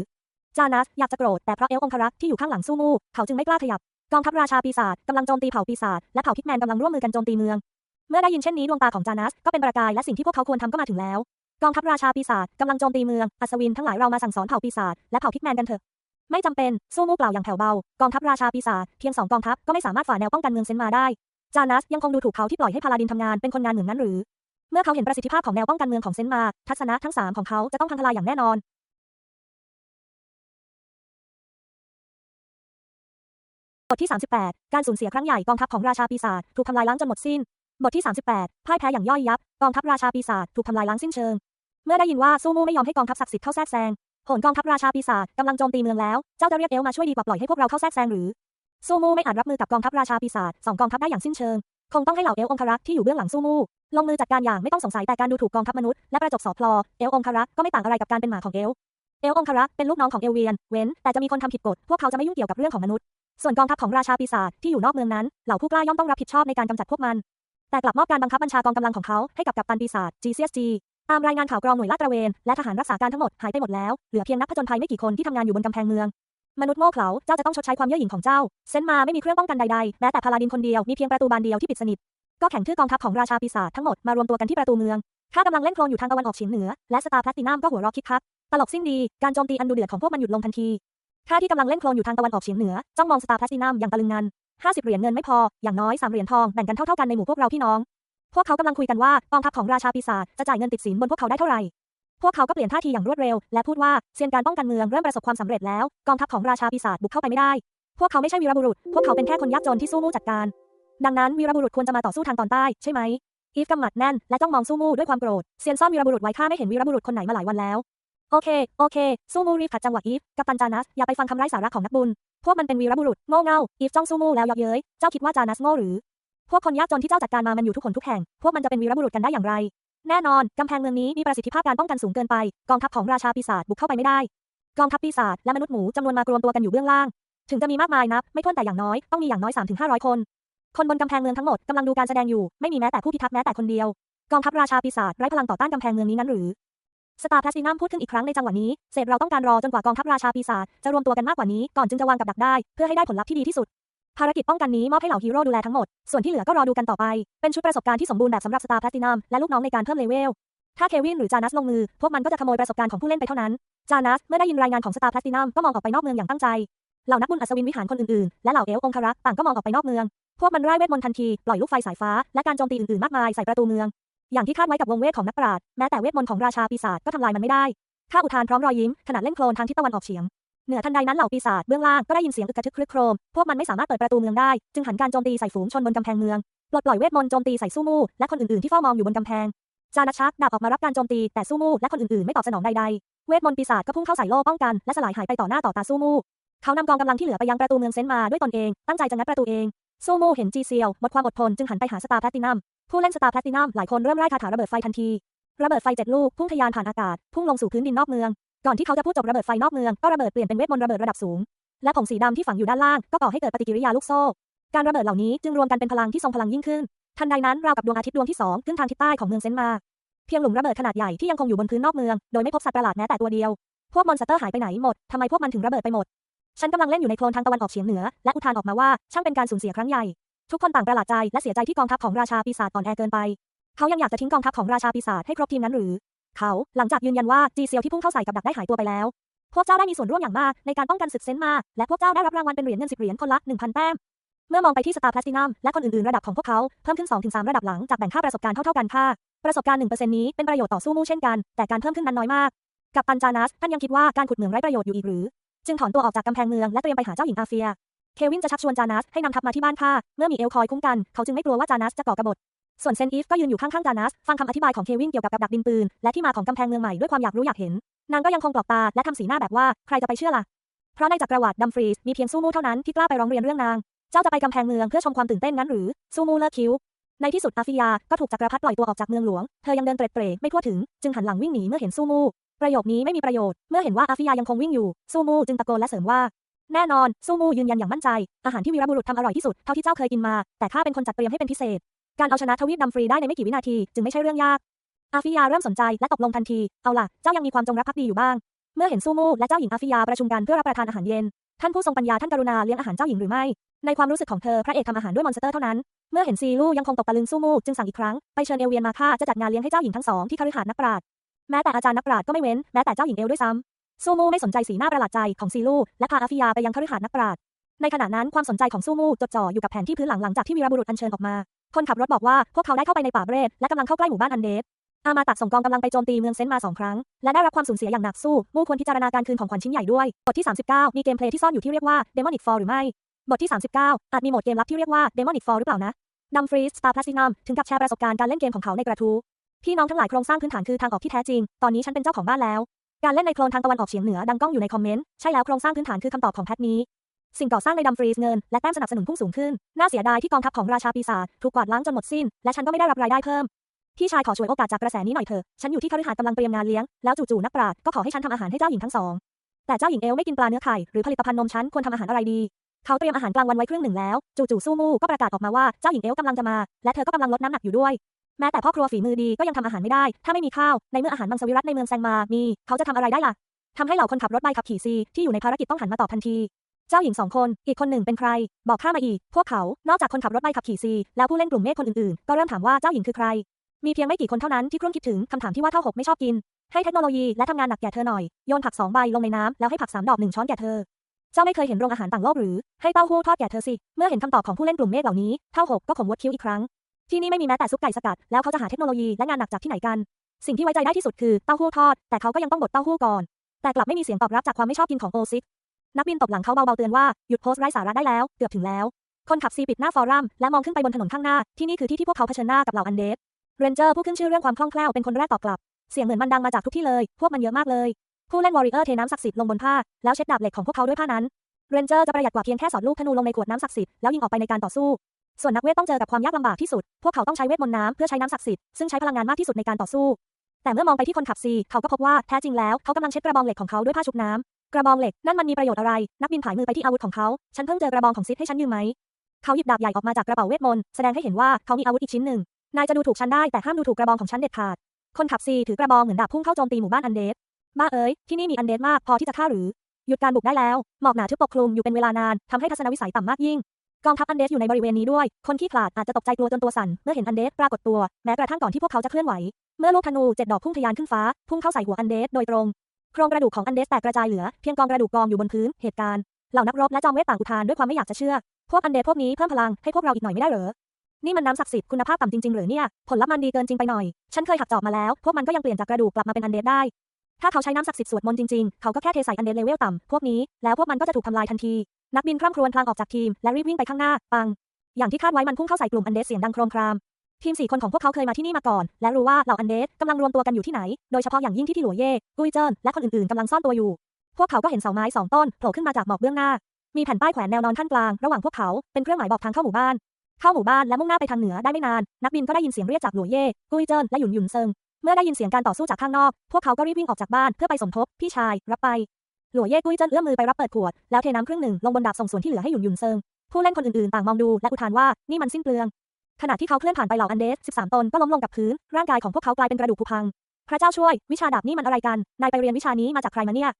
จานัสอยากจะโกรธแต่เพราะเอลองคารักที่อยู่ข้างหลังสู้มูเขาจึงไม่กล้าขยับ กองทัพราชาปีศาจกำลังโจมตีเผ่าปีศาจและเผ่าพิกแมนกำลังร่วมมือกันโจมตีเมือง เมื่อได้ยินเช่นนี้ดวงตาของจานัสก็เป็นประกายและสิ่งที่พวกเขาควรทำก็มาถึงแล้ว กองทัพราชาปีศาจกำลังโจมตีเมือง อัศวินทั้งหลายเรามาสั่งสอนเผ่าปีศาจและเผ่าพิกแมนกันเถอะไม่จำเป็นสู้มู่กล่าวอย่างแผ่วเบากองทัพราชาปีศาจเพียงสองกองทัพก็ไม่สามารถฝ่าแนวป้องกันเมืองเซนมาได้ จานัสยังคงดูถูกเขาที่ปล่อยให้พาลาดินทำงานเป็นคนงานเหมือนนั้นหรือ เมื่อเขาเห็นประสิทธิภาพของแนวป้องกันเมืองของเซนมาทัศนะทั้งสามของเขาจะต้องพังทลายอย่างแน่นอน บทที่ 38 การสูญเสียครั้งใหญ่กองทัพของราชาปีศาจถูกทำลายล้างจนหมดสิ้น บทที่ 38 พ่ายแพ้อย่างย่อยยับ กองทัพราชาปีศาจถูกทำลายล้างสิ้นเชิง เมื่อได้ยินว่าสู้มู่ไม่ยอมให้กองทัพศักดิ์สิทธิ์เข้าแทรกแซงผลกองทัพราชาปีศาจกำลังโจมตีเมืองแล้ว เจ้าจะเรียกเอลมาช่วยดีกว่าปล่อยให้พวกเราเข้าแทรกแซงหรือ สู้มู่ไม่อาจรับมือกับกองทัพราชาปีศาจสองกองทัพได้อย่างสิ้นเชิง คงต้องให้เหล่าเอลองคารักที่อยู่เบื้องหลังสู้มู่ลงมือจัดการอย่างไม่ต้องสงสัยแต่การดูถูกกองทัพมนุษย์และประจบสอพลอเอลองคารักก็ไม่ต่างอะไรกับการเป็นหมาของเอลเอลองคารักเป็นลูกน้องของเอลเวียน เว้น แต่จะมีคนทำผิดกฎพวกเขาจะไม่ยุ่งเกี่ยวกับเรื่องของมนุษย์ ส่วนกองทัพของราชาปีศาจที่อยู่นอกเมืองนั้นเหล่าผู้กล้าย่อมต้องรับผิดชอบในการกำจัดพวกมัน แต่กลับมอบการบังคับบัญชากองกำลังของเขาให้กับกัปตันปีศาจ GCSG ตามรายงานข่าวกรองหน่วยลาดตระเวนและทหารรักษาการทั้งหมดหายไปหมดแล้วเหลือเพียงนักผจญภัยไม่กี่คนที่ทำงานอยู่บนกำแพงเมือง มนุษย์โง่เขลาเจ้าจะต้องชดใช้ความเย่อหยิ่งของเจ้า เซนมาไม่มีเครื่องป้องกันใดๆ แม้แต่พาลาดินคนเดียว มีเพียงประตูบานเดียวที่ปิดสนิท ก็แข่งทื่อกองทัพของราชาปีศาจทั้งหมดมารวมตัวกันที่ประตูเมือง ข้ากำลังเล่นโคลนอยู่ทางตะวันออกเฉียงเหนือ และสตาร์แพลตินัมก็หัวเราะคิกคัก ตลกสิ้นดี การโจมตีอันดูเดือดของพวกมันหยุดลงทันที ข้าที่กำลังเล่นโคลนอยู่ทางตะวันออกเฉียงเหนือ จ้องมองสตาร์แพลตินัมอย่างตะลึงงัน50เหรียญเงินไม่พอ อย่างน้อย3เหรียญทองแบ่งกันเท่าๆกันในหมู่พวกเราพี่น้อง พวกเขากำลังคุยกันว่ากองทัพของราชาปีศาจจะจ่ายเงินติดสินบนพวกเขาได้เท่าไหร่ พวกเขาก็เปลี่ยนท่าทีอย่างรวดเร็ว และพูดว่าเซียนการป้องกันเมืองเริ่มประสบความสำเร็จแล้ว กองทัพของราชาปีศาจบุกเข้าไปไม่ได้ พวกเขาไม่ใช่วีรบุรุษ พวกเขาเป็นแค่คนยากจนที่สู้มู่จัดการ ดังนั้นวีรบุรุษควรจะมาต่อสู้ทางตอนใต้ใช่ไหมอีฟกำหมัดแน่นและจ้องมองสู้มู่ด้วยความโกรธเซียนซ่อนวีรบุรุษไว้ข้าไม่เห็นวีรบุรุษคนไหนมาหลายวันแล้วโอเค โอเคสู้มู่รีบขัดจังหวะอีฟ กัปตันจานัส อย่าไปฟังคำไร้สาระของนักบุญ พวกมันเป็นวีรบุรุษ โง่เง่า อีฟจ้องสู้มู่แล้วยาะเย้ย เจ้าคิดว่าจานัสโง่หรือ พวกคนยากจนที่เจ้าจัดการมามันอยู่ทุกคนทุกแห่ง พวกมันจะเป็นวีรบุรุษกันได้อย่างไร แน่นอน กำแพงเมืองนี้มีประสิทธิภาพการป้องกันสูงเกินไป กองทัพของราชาปีศาจบุกเข้าไปไม่ได้ กองทัพปีศาจและมนุษย์หมูจำนวนมากรวมตัวกันอยู่เบื้องล่าง ถึงจะมีมากมายนับ ไม่ถ้วนแต่อย่างน้อยต้องมีอย่างน้อย 3-500 คน คนบนกำแพงเมืองทั้งหมดกำลังดูการแสดงอยู่ ไม่มีแม้แต่ผู้พิทักษ์แม้แต่คนเดียว กองทัพราชาปีศาจไร้พลังต่อต้านกำแพงเมืองนี้นั้นหรือสตาร์แพลตินัมพูดขึ้นอีกครั้งในจังหวะนี้ เศษเราต้องการรอจนกว่ากองทัพราชาปีศาจจะรวมตัวกันมากกว่านี้ก่อนจึงจะวางกับดักได้ เพื่อให้ได้ผลลัพธ์ที่ดีที่สุด ภารกิจป้องกันนี้มอบให้เหล่าฮีโร่ดูแลทั้งหมด ส่วนที่เหลือก็รอดูกันต่อไป เป็นชุดประสบการณ์ที่สมบูรณ์แบบสำหรับสตาร์แพลตินัมและลูกน้องในการเพิ่มเลเวล ถ้าเควินหรือจานัสลงมือ พวกมันก็จะขโมยประสบการณ์ของผู้เล่นไปเท่านั้น จานัสเมื่อได้ยินรายงานของสตาร์แพลตินัมก็มองออกไปนอกเมืองอย่างตั้งใจ เหล่านักบุญอัศวินวิหารคนอื่นๆ และเหล่าเอลองคารักต่างก็มองออกไปนอกเมือง พวกมันร่ายเวทมนต์ทันทีปล่อยลูกไฟสายฟ้าและการโจมตีอื่นๆ มากมายใส่ประตูเมือง อย่างที่คาดไว้กับวงเวทของนักปราชญ์แม้แต่เวทมนต์ของราชาปีศาจก็ทำลายมันไม่ได้ข้าอุทานพร้อมรอยยิ้มขณะเล่นโคลนทางทิศตะวันออกเฉียง เหนือทันใดนั้นเหล่าปีศาจเบื้องล่างก็ได้ยินเสียงอึกกระทึกครึกโครม พวกมันไม่สามารถเปิดประตูเมืองได้ จึงหันการโจมตีใส่ฝูงชนบนกำแพงเมือง ปลดปล่อยเวทมนต์โจมตีใส่สู้มู่และคนอื่นๆที่เฝ้ามองอยู่บนกำแพง จานัชชักดาบออกมารับการโจมตีแต่สู้มู่และคนอื่นๆไม่ตอบสนองใดๆ เวทมนต์ปีศาจก็พุ่งเข้าใส่โล่ป้องกันและสลายหายไปต่อหน้าต่อตาสู้มู่ เขานำกองกำลังที่เหลือไปยังประตูเมืองเซนมาด้วยตนเอง ตั้งใจจะงัดประตูเอง สู้มู่เห็นจีเซียวหมดความอดทนจึงหันไปหาสตาร์แพลตินัม ผู้เล่นสตาร์แพลตินัมหลายคนเริ่มไล่คาถาระเบิดไฟทันที ระเบิดไฟเจ็ดลูกพุ่งทะยานผ่านอากาศพุ่งลงสู่พื้นดินนอกเมือง ก่อนที่เขาจะพูดจบระเบิดไฟนอกเมืองก็ระเบิดเปลี่ยนเป็นเวทมนต์ระเบิดระดับสูง และผงสีดำที่ฝังอยู่ด้านล่างก็ก่อให้เกิดปฏิกิริยาลูกโซ่ การระเบิดเหล่านี้จึงรวมกันเป็นพลังที่ทรงพลังยิ่งขึ้น ทันใดนั้นราวกับดวงอาทิตย์ดวงที่สองขึ้นทางทิศใต้ของเมืองเซนมาเพียงหลุมระเบิดขนาดใหญ่ที่ยังคงอยู่บนพื้นนอกเมืองโดยไม่พบสัตว์ประหลาดแม้แต่ตัวเดียวพวกมอนสเตอร์หายไปไหนหมดทำไมพวกมันถึงระเบิดไปหมดฉันกำลังเล่นอยู่ในโคลนทางตะวันออกเฉียงเหนือและอุทานออกมาว่าช่างเป็นการสูญเสียครั้งใหญ่ทุกคนต่างประหลาดใจและเสียใจที่กองทัพของราชาปีศาจอ่อนแอเกินไป เขายังอยากจะทิ้งกองทัพของราชาปีศาจให้ครบทีมนั้นหรือ เขา หลังจากยืนยันว่าจีเซียวที่พุ่งเข้าใส่กับดักได้หายตัวไปแล้ว พวกเจ้าได้มีส่วนร่วมอย่างมากในการป้องกันศึกเซนมา และพวกเจ้าได้รับรางวัลเป็นเหรียญเงินสิบเหรียญคนละ1,000แต้ม เมื่อมองไปที่สตาร์แพลตินัมและคนอื่นๆระดับของพวกเขาเพิ่มขึ้น2-3ระดับหลังจากแบ่งค่าประสบการณ์เท่าๆกันค่ะ ประสบการณ์1%นี้เป็นประโยชน์ต่อสู้มู่เช่นกัน แต่การเพิ่มขึ้นนั้นน้อยมาก กับตันจานัสท่านยังคิดว่าการขุดเหมืองไร้ประโยชน์อยู่อีกหรือ จึงถอนตัวออกจากกำแพงเมืองและเตรียมไปหาเจ้าหญิงอาเฟีย เควินจะชักชวนจานัสให้นำทัพมาที่บ้านข้าเมื่อมีเอลคอยคุ้มกัน เขาจึงไม่กลัวว่าจานัสจะก่อกบฏ ส่วนเซนอีฟก็ยืนอยู่ข้างๆจานัส ฟังคำอธิบายของเควินเกี่ยวกับกับดักดินปืน และที่มาของกำแพงเมืองใหม่ด้วยความอยากรู้อยากเห็น นางก็ยังคงกรอกตาและทำสีหน้าแบบว่าใครจะไปเชื่อล่ะ เพราะในจักรวรรดิดัมฟรีสมีเพียงสู้มู่เท่านั้นที่กล้าไปร้องเรียนเรื่องนาง เจ้าจะไปกำแพงเมืองเพื่อชมความตื่นเต้นนั้นหรือสู้มู่เลิกคิ้ว ในที่สุดอาฟิยาก็ถูกจักรพรรดิปล่อยตัวออกจากเมืองหลวง เธอยังเดินเตร็ดเตร่ไม่ทั่วถึง จึงหันหลังวิ่งหนีเมื่อเห็นซูมู ประโยคนี้ไม่มีประโยชน์ เมื่อเห็นว่าอาฟิยายังคงวิ่งอยู่ ซูมูจึงตะโกนและเสริมว่าแน่นอนซูมูยืนยันอย่างมั่นใจ อาหารที่วีรบุรุษทำอร่อยที่สุดเท่าที่เจ้าเคยกินมา แต่ข้าเป็นคนจัดเตรียมให้เป็นพิเศษ การเอาชนะทวีปดำฟรีได้ในไม่กี่วินาที จึงไม่ใช่เรื่องยาก อาฟิยาเริ่มสนใจและตกลงทันที เอาล่ะ เจ้ายังมีความจงรักภักดีอยู่บ้าง เมื่อเห็นซูมูและเจ้าหญิงอาฟิยาประชุมกันเพื่อรับประทานอาหารเย็น ท่านผู้ทรงปัญญาท่านกรุณาเลี้ยงอาหารเจ้าหญิงหรือไม่ ในความรู้สึกของเธอพระเอกทำอาหารด้วยมอนสเตอร์เท่านั้น เมื่อเห็นซีลูยังคงตกตะลึงซูมูจึงสั่งอีกครั้งไปเชิญเอลเวียนมาค่าจะจัดงานเลี้ยงให้เจ้าหญิงทั้งสองที่คฤหาสน์นักปราชญ์แม้แต่อาจารย์นักปราชญ์ก็ไม่เว้นแม้แต่เจ้าหญิงเอลด้วยซ้ำซูมูไม่สนใจสีหน้าประหลาดใจของซีลูและพาอาฟิยาไปยังคฤหาสน์นักปราชญ์ในขณะนั้นความสนใจของซูมูจดจ่ออยู่กับแผนที่พื้นหลังหลังจากที่วีรบุรุษอัญเชิญออกมา คนขับรถบอกว่าพวกเขาได้เข้าไปในป่าเบรดและกำลังเข้าใกล้หมู่บ้านอันเดสอามาตัดส่งกองกำลังไปโจมตีเมืองเซนต์มาสองครั้ง และได้รับความสูญเสียอย่างหนักสู้ มู่ควรพิจารณาการคืนของขวัญชิ้นใหญ่ด้วย บทที่ 39 มีเกมเพลย์ที่ซ่อนอยู่ที่เรียกว่า Demonic Fall หรือไม่ บทที่ 39 อาจมีโหมดเกมลับที่เรียกว่า Demonic Fall หรือเปล่านะดัมฟรีส Star Platinum ถึงกับแชร์ประสบการณ์การเล่นเกมของเขาในกระทู้พี่น้องทั้งหลายโครงสร้างพื้นฐานคือทางออกที่แท้จริง ตอนนี้ฉันเป็นเจ้าของบ้านแล้ว การเล่นในโคลนทางตะวันออกเฉียงเหนือดังก้องอยู่ในคอมเมนต์ ใช่แล้วโครงสร้างพื้นฐานคือคำตอบของแพทนี้ สิ่งก่อสร้างในดัมฟรีสเงิน และแต้มสนับสนุนพุ่งสูงขึ้น น่าเสียดายที่กองทัพของราชาปีศาจถูกกวาดล้างจนหมดสิ้น และฉันก็ไม่ได้รับรายได้เพิ่มพี่ชายขอช่วยโอกาสจากกระแสนี้หน่อยเถอะ ฉันอยู่ที่คฤหาสน์กำลังเตรียมงานเลี้ยง แล้วจู่ๆนักปราชญ์ก็ขอให้ฉันทำอาหารให้เจ้าหญิงทั้งสอง แต่เจ้าหญิงเอลไม่กินปลาเนื้อไข่หรือผลิตภัณฑ์นมฉันควรทำอาหารอะไรดี เขาเตรียมอาหารกลางวันไว้ครึ่งหนึ่งแล้ว จู่ๆซูมูก็ประกาศออกมาว่าเจ้าหญิงเอลกำลังจะมา และเธอก็กำลังลดน้ำหนักอยู่ด้วย แม้แต่พ่อครัวฝีมือดีก็ยังทำอาหารไม่ได้ ถ้าไม่มีข้าว ในเมื่ออาหารมังสวิรัตในเมืองแซงมา มี เขาจะทำอะไรได้ล่ะทำให้เหล่าคนขับรถใบขับขี่ซีที่อยู่ในภารกิจต้องหันมาตอบทันที เจ้าหญิงสองคน อีกคนหนึ่งเป็นใคร บอกข้ามาอีก พวกเขา นอกจากคนขับรถใบขับขี่ซี แล้วผู้เล่นกลุ่มเมฆคนอื่นๆ ก็เริ่มถามว่าเจ้าหญิงคือใคร มีเพียงไม่กี่คนเท่านั้นที่ครุ่นคิดถึงคำถามที่ว่าเท่าหกไม่ชอบกิน ให้เทคโนโลยีและทำงานหนักแก่เธอหน่อย โยนผักสองใบลงในน้ำแล้วให้ผักสามดอกหนึ่งช้อนแก่เธอ เจ้าไม่เคยเห็นโรงอาหารต่างโลกหรือ ให้เต้าหู้ทอดแก่เธอสิ เมื่อเห็นคำตอบของผู้เล่นกลุ่มเมฆเหล่านี้เท่าหกก็ขมวดคิ้วอีกครั้ง ที่นี่ไม่มีแม้แต่ซุปไก่สกัด แล้วเขาจะหาเทคโนโลยีและงานหนักจากที่ไหนกัน สิ่งที่ไว้ใจได้ที่สุดคือเต้าหู้ทอด แต่เขาก็ยังต้องบดเต้าหู้ก่อน แต่กลับไม่มีเสียงตอบรับจากความไม่ชอบกินของโอซิก นักบินตบหลังเขาเบาๆเตือนว่า หยุดโพสต์ไร้สาระได้แล้ว เกือบถึงแล้ว คนขับซีปิดหน้าฟอรัมและมองขึ้นไปบนถนนข้างหน้า ที่นี่คือที่ที่พวกเขาเผชิญหน้ากับเหล่าอันเดสเรนเจอร์ผู้ขึ้นชื่อเรื่องความคล่องแคล่วเป็นคนแรกตอบกลับ เสียงเหมือนมันดังมาจากทุกที่เลย พวกมันเยอะมากเลย ผู้เล่นวอริเออร์เทน้ำศักดิ์สิทธิ์ลงบนผ้า แล้วเช็ดดาบเหล็กของพวกเขาด้วยผ้านั้น เรนเจอร์จะประหยัดกว่าเพียงแค่สอดลูกธนูลงในขวดน้ำศักดิ์สิทธิ์แล้วยิงออกไปในการต่อสู้ ส่วนนักเวทต้องเจอกับความยากลำบากที่สุด พวกเขาต้องใช้เวทมนต์น้ำเพื่อใช้น้ำศักดิ์สิทธิ์ซึ่งใช้พลังงานมากที่สุดในการต่อสู้ แต่เมื่อมองไปที่คนขับซีเขาก็พบว่าแท้จริงแล้วเขากำลังเช็ดกระบองเหล็กของเขาด้วยผ้าชุบน้ำ กระบองเหล็ก นั่นมันมีประโยชน์อะไร นักบินผายมือไปที่อาวุธของเขา ฉันเพิ่งเจอกระบองของซิดให้ฉันยืมไหม เขาหยิบดาบใหญ่ออกมาจากกระเป๋าเวทมนต์ แสดงให้เห็นว่าเขามีอาวุธอีกชิ้นหนึ่ง นายจะดูถูกฉันได้แต่ห้ามดูถูกกระบองของฉันเด็ดขาด คนขับซีถือกระบองเหมือนดาบพุ่งเข้าโจมตีหมู่บ้านอันเดสบ้าเอ๋ยที่นี่มีอันเดสมากพอที่จะฆ่าหรือ หยุดการบุกได้แล้ว หมอกหนาทึบปกคลุมอยู่เป็นเวลานานทำให้ทัศนวิสัยต่ำมากยิ่ง กองทัพอันเดสอยู่ในบริเวณนี้ด้วย คนขี้ขลาดอาจจะตกใจกลัวจนตัวสั่นเมื่อเห็นอันเดสปรากฏตัว แม้กระทั่งก่อนที่พวกเขาจะเคลื่อนไหว เมื่อลูกธนูเจ็ดดอกพุ่งทะยานขึ้นฟ้า พุ่งเข้าใส่หัวอันเดสโดยตรง ครงกระดูกของอันเดสแตกกระจายเหลือเพียงกองกระดูกกองอยู่บนพื้น เหตุการณ์เหล่านักรบและจอมเวทต่างอุทานด้วยความไม่อยากจะเชื่อ พวกอันเดสพวกนี้เพิ่มพลังให้พวกเราอีกหน่อยไม่ได้เหรอ นี่มันน้ำศักดิ์สิทธิ์คุณภาพต่ำจริงๆหรือเนี่ย ผลลัพธ์มันดีเกินจริงไปหน่อย ฉันเคยหักจอบมาแล้ว พวกมันก็ยังเปลี่ยนจากกระดูกกลับมาเป็นอันเดสได้ ถ้าเขาใช้น้ำศักดิ์สิทธิ์สวดมนต์จริงๆ เขาก็แค่เทใส่อันเดสเลเวลต่ำพวกนี้ แล้วพวกมันก็จะถูกทำลายทันที นักบินคร่ำครวญพลางออกจากทีมและรีบวิ่งไปข้างหน้า ปัง อย่างที่คาดไว้มันพุ่งเข้าใส่กลุ่มอันเดสเสียงดังโครมคราม ทีมสี่คนของพวกเขาเคยมาที่นี่มาก่อน และรู้ว่าเหล่าอันเดสกำลังรวมตัวกันอยู่ที่ไหน โดยเฉพาะอย่างยิ่งที่ที่หลัวเย่กุยเจิ้นและคนอื่นๆกำลังซ่อนตัวอยู่ พวกเขาก็เห็นเสาไม้สองต้นโผล่ขึ้นมาจากหมอกเบื้องหน้า มีแผ่นป้ายแขวนแนวนอนขั้นกลางระหว่างพวกเขาเป็นเครื่องหมายบอกทางเข้าหมู่บ้าน เข้าหมู่บ้านและมุ่งหน้าไปทางเหนือได้ไม่นาน นักบินก็ได้ยินเสียงเรียกจากหลัวเย่กุยเจิ้นและหยุนหยุนเซิง เมื่อได้ยินเสียงการต่อสู้จากข้างนอก พวกเขาก็รีบวิ่งออกจากบ้านเพื่อไปสมทบพี่ชายรับไปหลัวเย่กุยเจิ้นเอื้อมมือไปรับเปิดขวดแล้วเทน้ำครึ่งหนึ่งลงบนดาบส่งส่วนที่เหลือให้หยุนหยุนเซิงผู้เล่นคนอื่นๆต่างมองดูและอุทานว่านี่มันสิ้นเปลือง ขณะที่เขาเคลื่อนผ่านไปเหล่าอันเดส 13 ตนก็ล้มลงกับพื้น ร่างกายของพวกเขากลายเป็นกระดูกผุพัง พระเจ้าช่วย วิชาดาบนี่มันอะไรกัน นายไปเรียนวิชานี้มาจากใครมาเนี่ย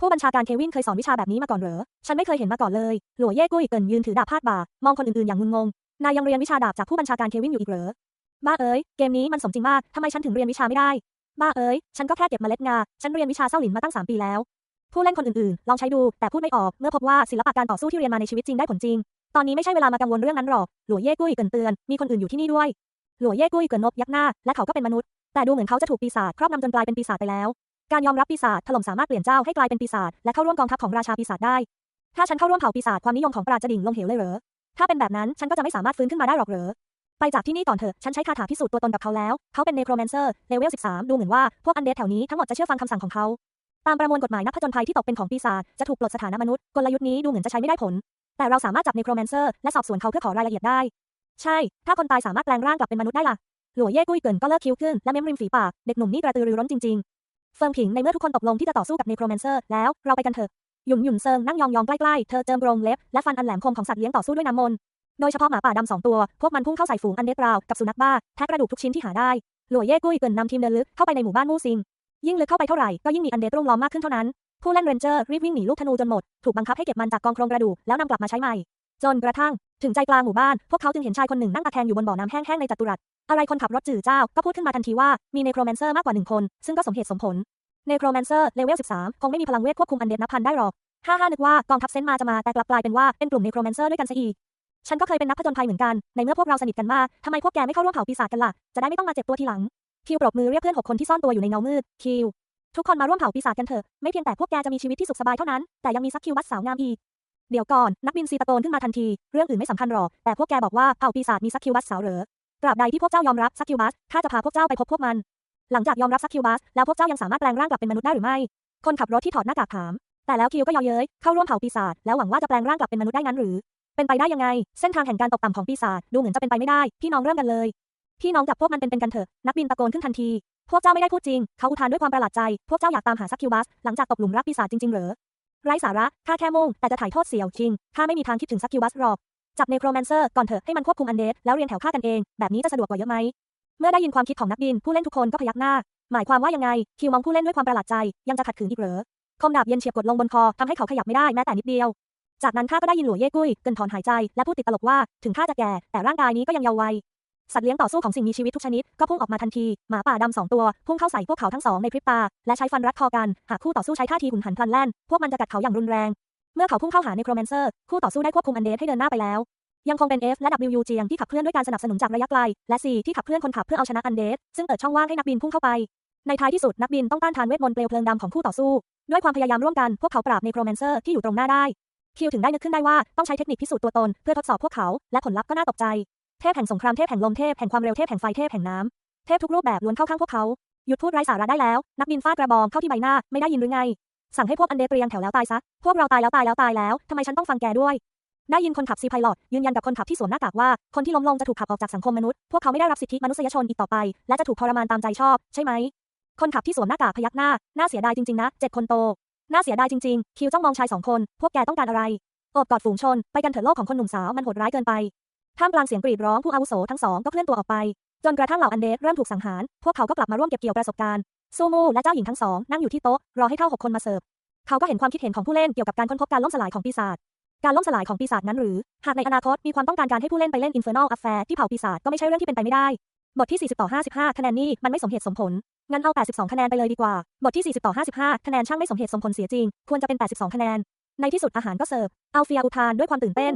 ผู้บัญชาการเควินเคยสอนวิชาแบบนี้มาก่อนเหรอ ฉันไม่เคยเห็นมาก่อนเลย หลัวเย่กุ้ยเกินยืนถือดาบพาดบ่า มองคนอื่นๆอย่างงุนงง นายยังเรียนวิชาดาบจากผู้บัญชาการเควินอยู่อีกเหรอ บ้าเอ๋ยเกมนี้มันสมจริงมากทำไมฉันถึงเรียนวิชาไม่ได้ บ้าเอ๋ยฉันก็แค่เก็บเมล็ดงา ฉันเรียนวิชาเศร้าหลินมาตั้ง3ปีแล้วผู้เล่นคนอื่นๆ ลองใช้ดู แต่พูดไม่ออก เมื่อพบว่าศิลปะการต่อสู้ที่เรียนมาในชีวิตจริงได้ผลจริง ตอนนี้ไม่ใช่เวลามากังวลเรื่องนั้นหรอก หลัวเย่กุ้ยเกินเตือน มีคนอื่นอยู่ที่นี่ด้วย หลัวเย่กุ้ยเกินนบยักหน้า และเขาก็เป็นมนุษย์ แต่ดูเหมือนเขาจะถูกปีศาจครอบงำจนกลายเป็นปีศาจไปแล้ว การยอมรับปีศาจถล่มสามารถเปลี่ยนเจ้าให้กลายเป็นปีศาจและเข้าร่วมกองทัพของราชาปีศาจได้ ถ้าฉันเข้าร่วมเผ่าปีศาจความนิยมของปราจะดิ่งลงเหวเลยเหรอ ถ้าเป็นแบบนั้นฉันก็จะไม่สามารถฟื้นขึ้นมาได้หรอกเหรอ ไปจากที่นี่ก่อนเถอะ ฉันใช้คาถาพิสูจน์ตัวตนกับเขาแล้ว เขาเป็นเนโครแมนเซอร์เลเวล 13 ดูเหมือนว่าพวกอันเดสแถวนี้ทั้งหมดจะเชื่อฟังคำสั่งของเขาตามประมวลกฎหมายนักผจญภัยที่ตกเป็นของปีศาจจะถูกปลดสถานะมนุษย์กลยุทธ์นี้ดูเหมือนจะใช้ไม่ได้ผล แต่เราสามารถจับเนโครแมนเซอร์และสอบสวนเขาเพื่อขอรายละเอียดได้ ใช่ ถ้าคนตายสามารถแปลงร่างกลับเป็นมนุษย์ได้ล่ะ หลัวเย่กุ้ยเกินก็เลิกคิ้วขึ้นและเม้มริมฝีปาก เด็กหนุ่มนี่กระตือรือร้นจริงๆ เฟิงผิงในเมื่อทุกคนตกลงที่จะต่อสู้กับเนโครแมนเซอร์แล้วเราไปกันเถอะ หยุ่มหยุ่มเซิงนั่งยองๆใกล้ๆ เธอเจิมโรงเล็บและฟันอันแหลมคมของสัตว์เลี้ยงต่อสู้ด้วยน้ำมนต์ โดยเฉพาะหมาป่าดำสองตัว พวกมันพุ่งเข้าใส่ฝูงอันเดดราวกับสุนัขบ้าแทะกระดูกทุกชิ้นที่หาได้ หลัวเย่กุ้ยเกินนำทีมเดินลึกเข้าไปในหมู่บ้านมู่ซิงยิ่งลึกเข้าไปเท่าไหร่ก็ยิ่งมีอันเดดรุมล้อมมากขึ้นเท่านั้น ผู้เล่นเรนเจอร์รีบวิ่งหนีลูกธนูจนหมด ถูกบังคับให้เก็บมันจากกองโครงกระดูกแล้วนำกลับมาใช้ใหม่ จนกระทั่ง ถึงใจกลางหมู่บ้าน พวกเขาจึงเห็นชายคนหนึ่งนั่งตะแคงอยู่บนบ่อน้ำแห้งๆในจัตุรัส อะไรคนขับรถจื่อเจ้าก็พูดขึ้นมาทันทีว่ามีเนโครแมนเซอร์มากกว่าหนึ่งคน ซึ่งก็สมเหตุสมผลเนโครแมนเซอร์เลเวล13 คงไม่มีพลังเวทควบคุมอันเดดนับพันได้หรอกห้าห้านึกว่ากองทัพเซนมาจะมาแต่กลับกลายเป็นว่าเป็นกลุ่มเนโครแมนเซอร์ด้วยกันซะอีกฉันก็เคยเป็นนักผจญภัยเหมือนกัน ในเมื่อพวกเราสนิทกันมากทำไมพวกแกไม่เข้าร่วมเผ่าปีศาจกันล่ะ จะได้ไม่ต้องมาเจ็บตัวทีหลัง คิวปรบมือเรียกเพื่อนหกคนที่ซ่อนตัวอยู่ในเงามืด คิว ทุกคนมาร่วมเผ่าปีศาจกันเถอะ ไม่เพียงแต่พวกแกจะมีชีวิตที่สุขสบายเท่านั้น แต่ยังมีซักคิวบัสสาวงามอีก เดี๋ยวก่อน นักบินซีตะโกนขึ้นมาทันที เรื่องอื่นไม่สำคัญหรอก แต่พวกแกบอกว่าเผ่าปีศาจมีซักคิวบัสสาวเหรอ ตราบใดที่พวกเจ้ายอมรับซักคิวบัสข้าจะพาพวกเจ้าไปพบพวกมัน หลังจากยอมรับซักคิวบัสแล้วพวกเจ้ายังสามารถแปลงร่างกลับเป็นมนุษย์ได้หรือไม่ คนขับรถที่ถอดหน้ากากถาม แต่แล้วคิวก็เยาะเย้ยเข้าร่วมเผ่าปีศาจแล้วหวังว่าจะแปลงร่างกลับเป็นมนุษย์ได้งั้นหรือ เป็นไปได้ยังไง เส้นทางแห่งการตกต่ำของปีศาจดูเหมือนจะเป็นไปไม่ได้ พี่น้องเริ่มกันเลย พี่น้องกับพวกมันเป็นเป็นกันเถอะ นักบินตะโกนขึ้นทันที พวกเจ้าไม่ได้พูดจริง เขาอุทานด้วยความประหลาดใจ พวกเจ้าอยากตามหาซักคิวบัส หลังจากตกหลุมรักปีศาจจริงๆเหรอ ไร้สาระ ข้าแค่มุ่ง แต่จะถ่ายโทษเสี่ยวจริง ข้าไม่มีทางคิดถึงซักคิวบัสหรอก จับเนโครแมนเซอร์ก่อนเถอะให้มันควบคุมอันเดสแล้วเรียนแถวฆ่ากันเอง แบบนี้จะสะดวกกว่าเยอะไหม เมื่อได้ยินความคิดของนักบินผู้เล่นทุกคนก็พยักหน้า หมายความว่ายังไง คิวมองผู้เล่นด้วยความประหลาดใจ ยังจะขัดขืนอีกเหรอ คมดาบเย็นเฉียบกดลงบนคอทำให้เขาขยับไม่ได้แม้แต่นิดเดียว จากนั้นข้าก็ได้ยินหลัวเย่กุ้ยเกินถอนหายใจและพูดติดตลกว่าถึงข้าจะแก่แต่ร่างกายนี้ก็ยังเยาว์วัย สัตว์เลี้ยงต่อสู้ของสิ่งมีชีวิตทุกชนิด ก็พุ่งออกมาทันที หมาป่าดำสองตัว พุ่งเข้าใส่พวกเขาทั้งสองในพริบตา และใช้ฟันรัดคอกัน หากคู่ต่อสู้ใช้ท่าทีหุนหันพลันแล่น พวกมันจะกัดเขาอย่างรุนแรง เมื่อเขาพุ่งเข้าหาเนโครแมนเซอร์ คู่ต่อสู้ได้ควบคุมอันเดสให้เดินหน้าไปแล้ว ยังคงเป็น F และ W เจียงที่ขับเคลื่อนด้วยการสนับสนุนจากระยะไกล และ C ที่ขับเคลื่อนคนขับเพื่อเอาชนะอันเดส ซึ่งเปิดช่องว่างให้นักบินพุ่งเข้าไป ในท้ายที่สุดนักบินต้องต้านทานเวทมนต์เปลวเพลิงดำของคู่ต่อสู้ ด้วยความพยายามร่วมกันพวกเขาปราบเนโครแมนเซอร์ที่อยู่ตรงหน้าได้คิวถึงได้นึกขึ้นได้ว่าต้องใช้เทคนิคพิสูจน์ตัวตนเพื่อทดสอบพวกเขา และผลลัพธ์ก็น่าตกใจ เทพแห่งสงครามเทพแห่งลมเทพแห่งความเร็วเทพแห่งไฟเทพแห่งน้ำเทพทุกรูปแบบล้วนเข้าข้างพวกเขาหยุดพูดไร้สาระได้แล้ว นักบินฟาดกระบองเข้าที่ใบหน้าไม่ได้ยินหรือไง สั่งให้พวกอันเดเตรียงแถวแล้วตายซะพวกเราตายแล้วตายแล้วตายแล้วทำไมฉันต้องฟังแกด้วย ได้ยินคนขับซีไพลอตยืนยันกับคนขับที่สวมหน้ากากว่าคนที่ล้มลงจะถูกขับออกจากสังคมมนุษย์พวกเขาไม่ได้รับสิทธิมนุษยชนอีกต่อไป และจะถูกทรมานตามใจชอบ ใช่ไหมคนขับที่สวมหน้ากากพยักหน้าน่าเสียดายจริงๆนะเจ็ดคนโตน่าเสียดายจริงๆ คิวจ้องมองชายสองคน พวกแกต้องการอะไรโอบกอดฝูงชน ไปกันเถอะโลกของคนหนุ่มสาวมันโหดร้ายเกินไป ท่ามกลางเสียงกรีดร้องผู้อาวุโสทั้งสองก็เคลื่อนตัวออกไป จนกระทั่งเหล่าอันเดสเริ่มถูกสังหาร พวกเขาก็กลับมาร่วมเก็บเกี่ยวประสบการณ์ ซูมูและเจ้าหญิงทั้งสองนั่งอยู่ที่โต๊ะรอให้เท่าหกคนมาเสิร์ฟ เขาก็เห็นความคิดเห็นของผู้เล่นเกี่ยวกับการค้นพบการล่มสลายของปีศาจ การล่มสลายของปีศาจนั้นหรือ หากในอนาคตมีความต้องการการให้ผู้เล่นไปเล่น Infernal Affair ที่เผาปีศาจก็ไม่ใช่เรื่องที่เป็นไปไม่ได้ บทที่ 40ต่อ55 คะแนนนี่มันไม่สมเหตุสมผล งั้นเอา 82 คะแนนไปเลยดีกว่า บทที่ 40ต่อ55 คะแนนช่างไม่สมเหตุสมผลเสียจริง ควรจะเป็น 82 คะแนน ในที่สุดอาหารก็เสิร์ฟ อัลเฟียอุทานด้วยความตื่นเต้น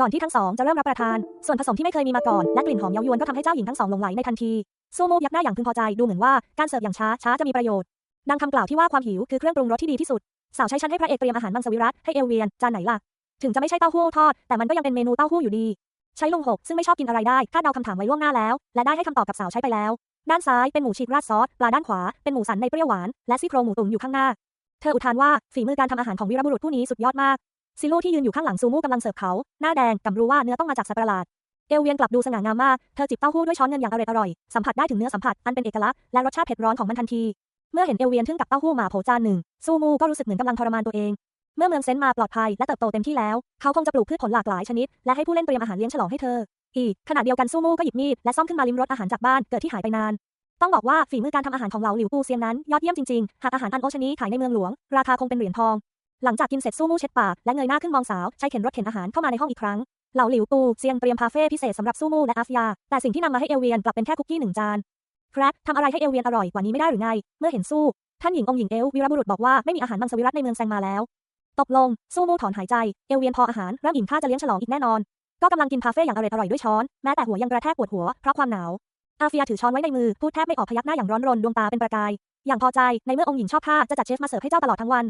ก่อนที่ทั้งสองจะเริ่มรับประทาน ส่วนผสมที่ไม่เคยมีมาก่อน และกลิ่นหอมเย้ายวนก็ทำให้เจ้าหญิงทั้งสองหลงไหลในทันที ซูโม่ยักหน้าอย่างพึงพอใจดูเหมือนว่าการเสิร์ฟอย่างช้าช้าจะมีประโยชน์ดังคำกล่าวที่ว่าความหิวคือเครื่องปรุงรสที่ดีที่สุด สาวใช้ฉันให้พระเอกเตรียมอาหารมังสวิรัตให้เอลเวียนจานไหนล่ะ ถึงจะไม่ใช่เต้าหู้ทอด แต่มันก็ยังเป็นเมนูเต้าหู้อยู่ดี ใช้ลุงหกซึ่งไม่ชอบกินอะไรได้คาดเดาคำถามไว้ล่วงหน้าแล้ว และได้ให้คำตอบกับสาวใช้ไปแล้ว ด้านซ้ายเป็นหมูฉีกราดซอสปลาด้านขวาเป็นหมูสันในเปรี้ยวหวานและซี่โครงหมูตุ๋นอยู่ข้างหน้า เธออุทานว่าฝีมือการทำอาหารของวีรบุรุษผู้นี้สุดยอดมาก ซิลูที่ยืนอยู่ข้างหลังซูมูกำลังเสิร์ฟเขา หน้าแดงกำรู้ว่าเนื้อต้องมาจากสัตว์ประหลาด เอลเวียนกลับดูสง่างามมาก เธอจิบเต้าหู้ด้วยช้อนเงินอย่างอร่อยอร่อยสัมผัสได้ถึงเนื้อสัมผัสอันเป็นเอกลักษณ์และรสชาติเผ็ดร้อนของมันทันที เมื่อเห็นเอลเวียนทึ่งกับเต้าหู้หมาโผจานหนึ่งซูมูก็รู้สึกเหมือนกำลังทรมานตัวเอง เมื่อเมืองเซนต์มาปลอดภัยและเติบโตเต็มที่แล้ว เขาคงจะปลูกพืชผลหลากหลายชนิด และให้ผู้เล่นเตรียมอาหารเลี้ยงฉลองให้เธอ อีกขณะเดียวกันซูมูก็หยิบมีดและซ่อมขึ้นมาลิ้มรสอาหารจากบ้านเกิดที่หายไปนานต้องบอกว่าฝีมือการทำอาหารของเหลาหลิวปูเซียนนั้นยอดเยี่ยมจริงๆ หากอาหารอันโอชนี้ขายในเมืองหลวง ราคาคงเป็นเหรียญทอง หลังจากกินเสร็จซูมูเช็ดปากและเงยหน้าขึ้นมองสาวใช้เข็นรถเข็นอาหารเข้ามาในห้องอีกครั้งเหลาหลิวปูเซียนเตรียมพาเฟ่พิเศษสำหรับซูมูและอาฟยา แต่สิ่งที่นำมาให้เอลเวียนกลับเป็นแค่คุกกี้หนึ่งจานครับทำอะไรให้เอลเวียนอร่อยกว่านี้ไม่ได้หรือไง เมื่อเห็นสู้ ท่านหญิงองค์หญิงเอลวีรบุรุษบอกว่าไม่มีอาหารมังสวิรัตในเมืองแซงมาแล้ว ตกลงซูมูถอนหายใจ เอลเวียนพออาหารเริ่มอิ่มข้าจะเลี้ยงฉลองอีกแน่นอน ก็กำลังกินพาเฟ่อย่างอร่อยอร่อยด้วยช้อน แม้แต่หัวยังกระแทกปวดหัวเพราะความหนาว อาฟียถือช้อนไว้ในมือพูดแทบไม่ออกพยักหน้าอย่างร้อนรนดวงตาเป็นประกาย อย่างพอใจในเมื่อองค์หญิงชอบข้าจะจัดเชฟมาเสิร์ฟให้เจ้าตลอดทั้งวัน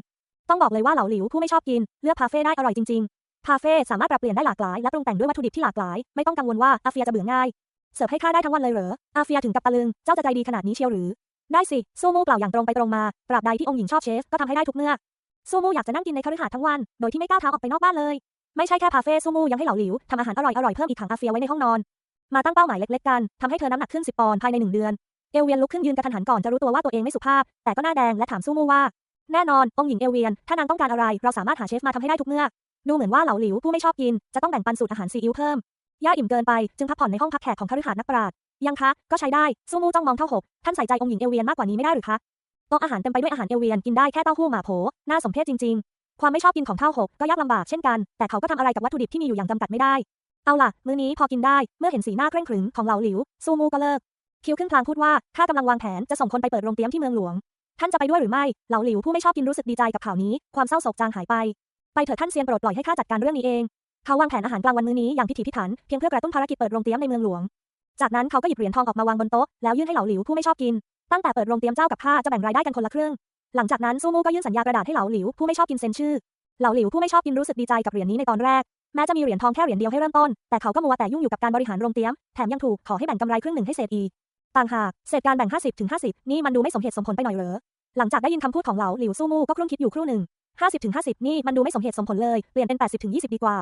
ต้องบอกเลยว่าเหลาหลิวผู้ไม่ชอบกิน เลือกพาเฟ่ได้อร่อยจริงๆ พาเฟ่สามารถปรับเปลี่ยนได้หลากหลายและปรุงแต่งด้วยวัตถุดิบที่หลากหลาย ไม่ต้องกังวลว่าอาเฟียจะเบื่อง่าย เสิร์ฟให้ข้าได้ทั้งวันเลยเหรอ อาเฟียถึงกับตะลึง เจ้าจะใจดีขนาดนี้เชียวหรือ ได้สิซูมูกล่าวอย่างตรงไปตรงมาตราบใดที่องค์หญิงชอบเชฟ ก็ทำให้ได้ทุกเมื่อซูมูอยากจะนั่งกินในคฤหาสน์ทั้งวัน โดยที่ไม่ก้าวเท้าออกไปนอกบ้านเลย ไม่ใช่แค่พาเฟ่ซูมูยังให้เหลาหลิวทำอาหารอร่อยๆเพิ่มอีกถังอาเฟียไว้ในห้องนอน มาตั้งเป้าหมายเล็กๆกันทำให้เธอน้ำหนักขึ้น10ปอนด์ภายใน1เดือนเอลเวียนลุกขึ้นยืนกระทันหันก่อนจะรู้ตัวว่าตัวเองไม่สุภาพ แต่ก็หน้าแดงและถามสู้มู่ว่า แน่นอน องค์หญิงเอลเวียน ถ้านางต้องการอะไร เราสามารถหาเชฟมาทำให้ได้ทุกเมื่อ ดูเหมือนว่าเหลาหลิวผู้ไม่ชอบกิน จะต้องแบ่งปันสูตรอาหารซีอิ๊วเพิ่ม ย่าอิ่มเกินไป จึงพักผ่อนในห้องพักแขกของคฤหาสน์นักปราชญ์ ยังคะ ก็ใช้ได้ สู้มู่จ้องมองเท่าหกท่านใส่ใจองค์หญิงเอลเวียนมากกว่านี้ไม่ได้หรือคะ โต๊ะอาหารเต็มไปด้วยอาหารเอลเวียน กินได้แค่เต้าหู้หมาโผ น่าสมเพชจริง ๆ ความไม่ชอบกินของเท่าหกก็ยากลำบากเช่นกัน แต่เขาก็ทำอะไรกับวัตถุดิบที่มีอยู่อย่างจำกัดไม่ได้ เอาล่ะ มื้อนี้พอกินได้ เมื่อเห็นสีหน้าเคร่งขรึมของเหลาหลิวสู้มู่ก็เลิกคิวขึ้นพลางพูดว่าข้ากำลังวางแผนจะส่งคนไปเปิดโรงเตรียมที่เมืองหลวง ท่านจะไปด้วยหรือไม่ เหลาหลิวผู้ไม่ชอบกินรู้สึกดีใจกับข่าวนี้ ความเศร้าโศกจางหายไป ไปเถิดท่านเซียนโปรดปล่อยให้ข้าจัดการเรื่องนี้เอง เขาวางแผนอาหารกลางวันมื้อนี้อย่างพิถีพิถันเพียงเพื่อกระตุ้นภารกิจเปิดโรงเตรียมในเมืองหลวง จากนั้นเขาก็หยิบเหรียญทองออกมาวางบนโต๊ะแล้วยื่นให้เหลาหลิวผู้ไม่ชอบกิน ตั้งแต่เปิดโรงเตรียมเจ้ากับข้าจะแบ่งรายได้กันคนละครึ่ง หลังจากนั้นสู้มู่ก็ยื่นสัญญากระดาษให้เหลาหลิวผู้ไม่ชอบกินเซ็นชื่อ เหลาหลิวผู้ไม่ชอบกินรู้สึกดีใจกับเหรียญนี้ในตอนแรกแม้จะมีเหรียญทองแค่เหรียญเดียวให้เริ่มต้น แต่เขาก็มัวแต่ยุ่งอยู่กับการบริหารโรงเตรียม แถมยังถูกขอให้แบ่งกำไรครึ่งหนึ่งให้เศษอีก ต่างหากเศษการแบ่ง 50ถึง50 นี่มันดูไม่สมเหตุสมผลไปหน่อยเหรอ หลังจากได้ยินคำพูดของเหลาหลิวสู้มู่ก็ครุ่นคิดอยู่ครู่หนึ่ง 50ถึง50 นี่มันดูไม่สมเหตุสมผลเลย เปลี่ยนเป็น 80ถึง20 ดีกว่า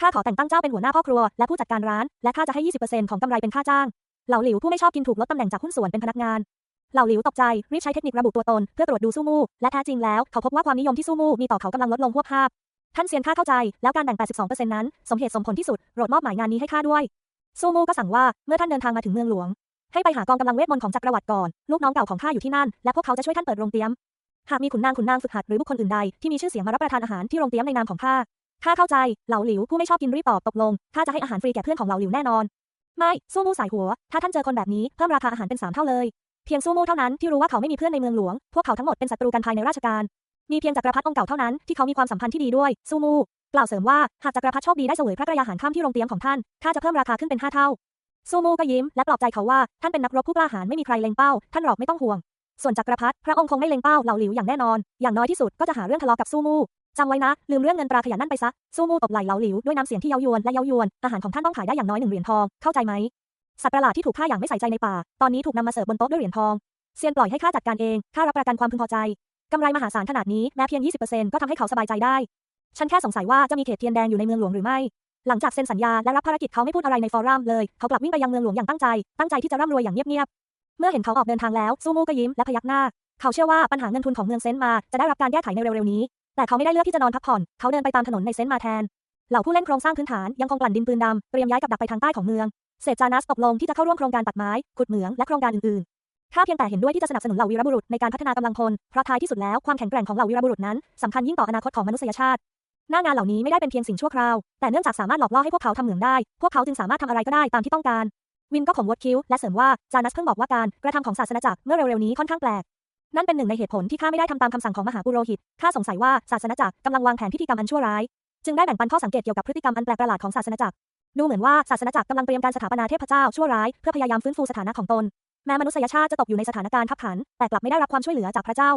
ข้าขอแต่งตั้งเจ้าเป็นหัวหน้าพ่อครัวและผู้จัดการร้าน และข้าจะให้ 20%ของกำไรเป็นค่าจ้าง เหลาหลิวผู้ไม่ชอบกินถูกลดตำแหน่งจากหุ้นส่วนเป็นพนักงาน เหลาหลิวตกใจรีบใช้เทคนิคระบุตัวตนเพื่อตรวจดูสู้มู่และแท้จริงแล้วเขาพบว่าความนิยมที่สู้มู่มีต่อเขากำลังลดลงพวบภาพท่านเซียนข้าเข้าใจ แล้วการแบ่ง 82%นั้น สมเหตุสมผลที่สุด โปรดมอบหมายงานนี้ให้ข้าด้วย ซูมูก็สั่งว่า เมื่อท่านเดินทางมาถึงเมืองหลวง ให้ไปหากองกำลังเวทมนต์ของจักรวรรดิก่อน ลูกน้องเก่าของข้าอยู่ที่นั่น และพวกเขาจะช่วยท่านเปิดโรงเตรียม หากมีขุนนางขุนนางฝึกหัดหรือบุคคลอื่นใดที่มีชื่อเสียงมารับประทานอาหารที่โรงเตรียมในนามของข้า ข้าเข้าใจ เหลาหลิวผู้ไม่ชอบกินรีบตอบตกลง ข้าจะให้อาหารฟรีแก่เพื่อนของเหลาหลิวแน่นอน ไม่ซูมูสายหัว ถ้าท่านเจอคนแบบนี้เพิ่มราคาอาหารเป็นสามเท่าเลย เพียงซูมูเท่านั้นที่รู้ว่าเขาไม่มีเพื่อนในเมืองหลวง พวกเขาทั้งหมดเป็นศัตรูกันภายในราชการ มีเพียงจักรพรรดิองค์เก่าเท่านั้นที่เขามีความสัมพันธ์ที่ดีด้วยซูมูกล่าวเสริมว่าหากจักรพรรดิโชคดีได้เสวยพระกรยาหารข้ามที่โรงเตรียมของท่านข้าจะเพิ่มราคาขึ้นเป็น5เท่า ซูมูก็ยิ้มและปลอบใจเขาว่าท่านเป็นนักรบผู้กล้าหาญไม่มีใครเล็งเป้า ท่านหรอกไม่ต้องห่วง ส่วนจักรพรรดิพระองค์คงไม่เล็งเป้าเหล่าหลิวอย่างแน่นอน อย่างน้อยที่สุดก็จะหาเรื่องทะเลาะกับซูมูจำไว้นะ ลืมเรื่องเงินตราขยันนั่นไปซะซูมูตบไหล่เหลาหลิวด้วยน้ำเสียงที่เย้ายวนและเย้ายวนอาหารของท่านต้องขายได้อย่างน้อยหนึ่งเหรียญทองเข้าใจไหมสัตว์ประหลาดที่ถูกฆ่าอย่างไม่ใส่ใจในป่า ตอนนี้ถูกนำมาเสิร์ฟบนโต๊ะด้วยเหรียญทองเซียนปล่อยให้ข้าจัดการเองข้ารับประกันความพึงพอใจกำไรมหาศาลขนาดนี้แม้เพียง 20%ก็ทำให้เขาสบายใจได้ ฉันแค่สงสัยว่าจะมีเขตเทียนแดงอยู่ในเมืองหลวงหรือไม่ หลังจากเซ็นสัญญาและรับภารกิจเขาไม่พูดอะไรในฟอรัมเลย เขากลับวิ่งไปยังเมืองหลวงอย่างตั้งใจ ตั้งใจที่จะร่ำรวยอย่างเงียบๆ เมื่อเห็นเขาออกเดินทางแล้ว ซูมูก็ยิ้มและพยักหน้า เขาเชื่อว่าปัญหาเงินทุนของเมืองเซนต์มา จะได้รับการแก้ไขในเร็วๆนี้ แต่เขาไม่ได้เลือกที่จะนอนพักผ่อน เขาเดินไปตามถนนในเซนต์มาแทน เหล่าผู้เล่นโครงสร้างพื้นฐานยังคงกลั่นดินปืนดำเตรียมย้ายกับดักไปทางใต้ของเมือง เศษจานัสตกลงที่จะเข้าร่วมโครงการตัดไม้ ขุดเหมือง และโครงการอื่นๆข้าเพียงแต่เห็นด้วยที่จะสนับสนุนเหล่าวีรบุรุษในการพัฒนากำลังพลเพราะท้ายที่สุดแล้วความแข็งแกร่งของเหล่าวีรบุรุษนั้นสำคัญยิ่งต่ออนาคตของมนุษยชาติ หน้างานเหล่านี้ไม่ได้เป็นเพียงสิ่งชั่วคราว แต่เนื่องจากสามารถหลอกล่อให้พวกเขาทำเหมืองได้ พวกเขาจึงสามารถทำอะไรก็ได้ตามที่ต้องการ วินก็ขมวดคิ้วและเสริมว่าจานัสเพิ่งบอกว่าการกระทำของศาสนาจักรเมื่อเร็วๆนี้ค่อนข้างแปลก นั่นเป็นหนึ่งในเหตุผลที่ข้าไม่ได้ทำตามคำสั่งของมหาปุโรหิต ข้าสงสัยว่าศาสนาจักรกำลังวางแผนพิธีกรรมอันชั่วร้าย จึงได้แบ่งปันข้อสังเกตเกี่ยวกับพฤติกรรมอันแปลกประหลาดของศาสนาจักร ดูเหมือนว่าศาสนาจักรกำลังเตรียมการสถาปนาเทพเจ้าชั่วร้ายเพื่อพยายามฟื้นฟูสถานะของตน แม้มนุษยชาติจะตกอยู่ในสถานการณ์ขับขัน แต่กลับไม่ได้รับความช่วยเหลือจากพระเจ้า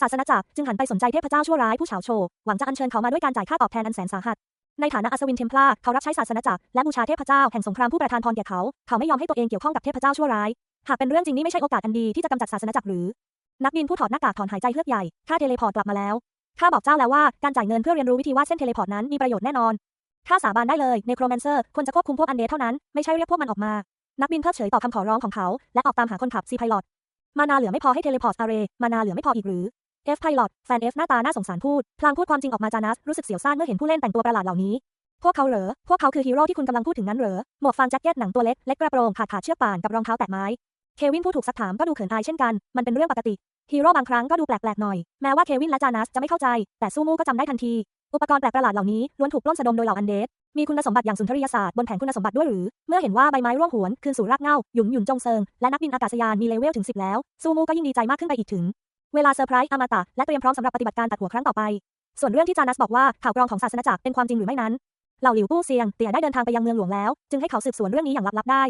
ศาสนาจักรจึงหันไปสนใจเทพเจ้าชั่วร้ายผู้เฉาโฉวหวังจะอัญเชิญเขามาด้วยการจ่ายค่าตอบแทนอันแสนสาหัสในฐานะอัศวินเทมพลาร์เขารับใช้ศาสนาจักรและบูชาเทพเจ้าแห่งสงครามผู้ประทานพรแก่เขา เขาไม่ยอมให้ตัวเองเกี่ยวข้องกับเทพเจ้าชั่วร้าย หากเป็นเรื่องจริงนี่ไม่ใช่โอกาสอันดีที่จะกำจัดศาสนาจักรหรือ นักบินผู้ถอดหน้ากากถอนหายใจเฮือกใหญ่ข้าเทเลพอร์ตกลับมาแล้วข้าบอกเจ้าแล้วว่าการจ่ายเงินเพื่อเรียนรู้วิธีวาดเส้นเทเลพอร์ตนั้นมีประโยชน์แน่นอนข้าสาบานได้เลยในโครแมนเซอร์ควรจะควบคุมพวกอันเดเท่านั้นไม่ใช่เรียกพวกมันออกมา นักบินเพิกเฉยต่อคำขอร้องของเขา และออกตามหาคนขับซีไพลอตมานาเหลือไม่พอให้เทเลพอร์ตอาเรมานาเหลือไม่พออีกหรือ F Pilot แฟน F หน้าตาน่าสงสารพูด พลางพูดความจริงออกมาจานัสรู้สึกเสียวซ่านเมื่อเห็นผู้เล่นแต่งตัวประหลาดเหล่านี้ พวกเขาเหรอ พวกเขาคือฮีโร่ที่คุณกำลังพูดถึงนั้นเหรอ หมวกฟางแจ็คเก็ตหนังตัวเล็ก เล็กกระโปรงขาดขาดเชือกป่านกับรองเท้าแตะไม้ เควินผู้ถูกซักถามก็ดูเขินอายเช่นกัน มันเป็นเรื่องปกติ ฮีโร่บางครั้งก็ดูแปลกๆหน่อย แม้ว่าเควินและจานัสจะไม่เข้าใจ แต่ซูมูก็จำได้ทันที อุปกรณ์แปลกประหลาดเหล่านี้ล้วนถูกปล้นสะดมโดยเหล่าอันเดสมีคุณสมบัติอย่างสุนทรียศาสตร์บนแผนคุณสมบัติด้วยหรือ เมื่อเห็นว่าใบไม้ร่วงหวน คืนสู่รากเง้าหยุนหยุนจงเซิง และนักบินอากาศยานมีเลเวลถึง 10 แล้ว ซูมูก็ยิ่งดีใจมากขึ้นไปอีกถึง เวลาเซอร์ไพรส์อมตะและเตรียมพร้อมสำหรับปฏิบัติการตัดหัวครั้งต่อไป ส่วนเรื่องที่จานัสบอกว่าข่าวกรองของศาสนาจักรเป็นความจริงหรือไม่นั้น เหล่าหลิวปู้เซียงเตี่ยได้เดินทางไปยังเมืองหลวงแล้ว จึงให้เขาสืบสวนเรื่องนี้อย่างลับๆได้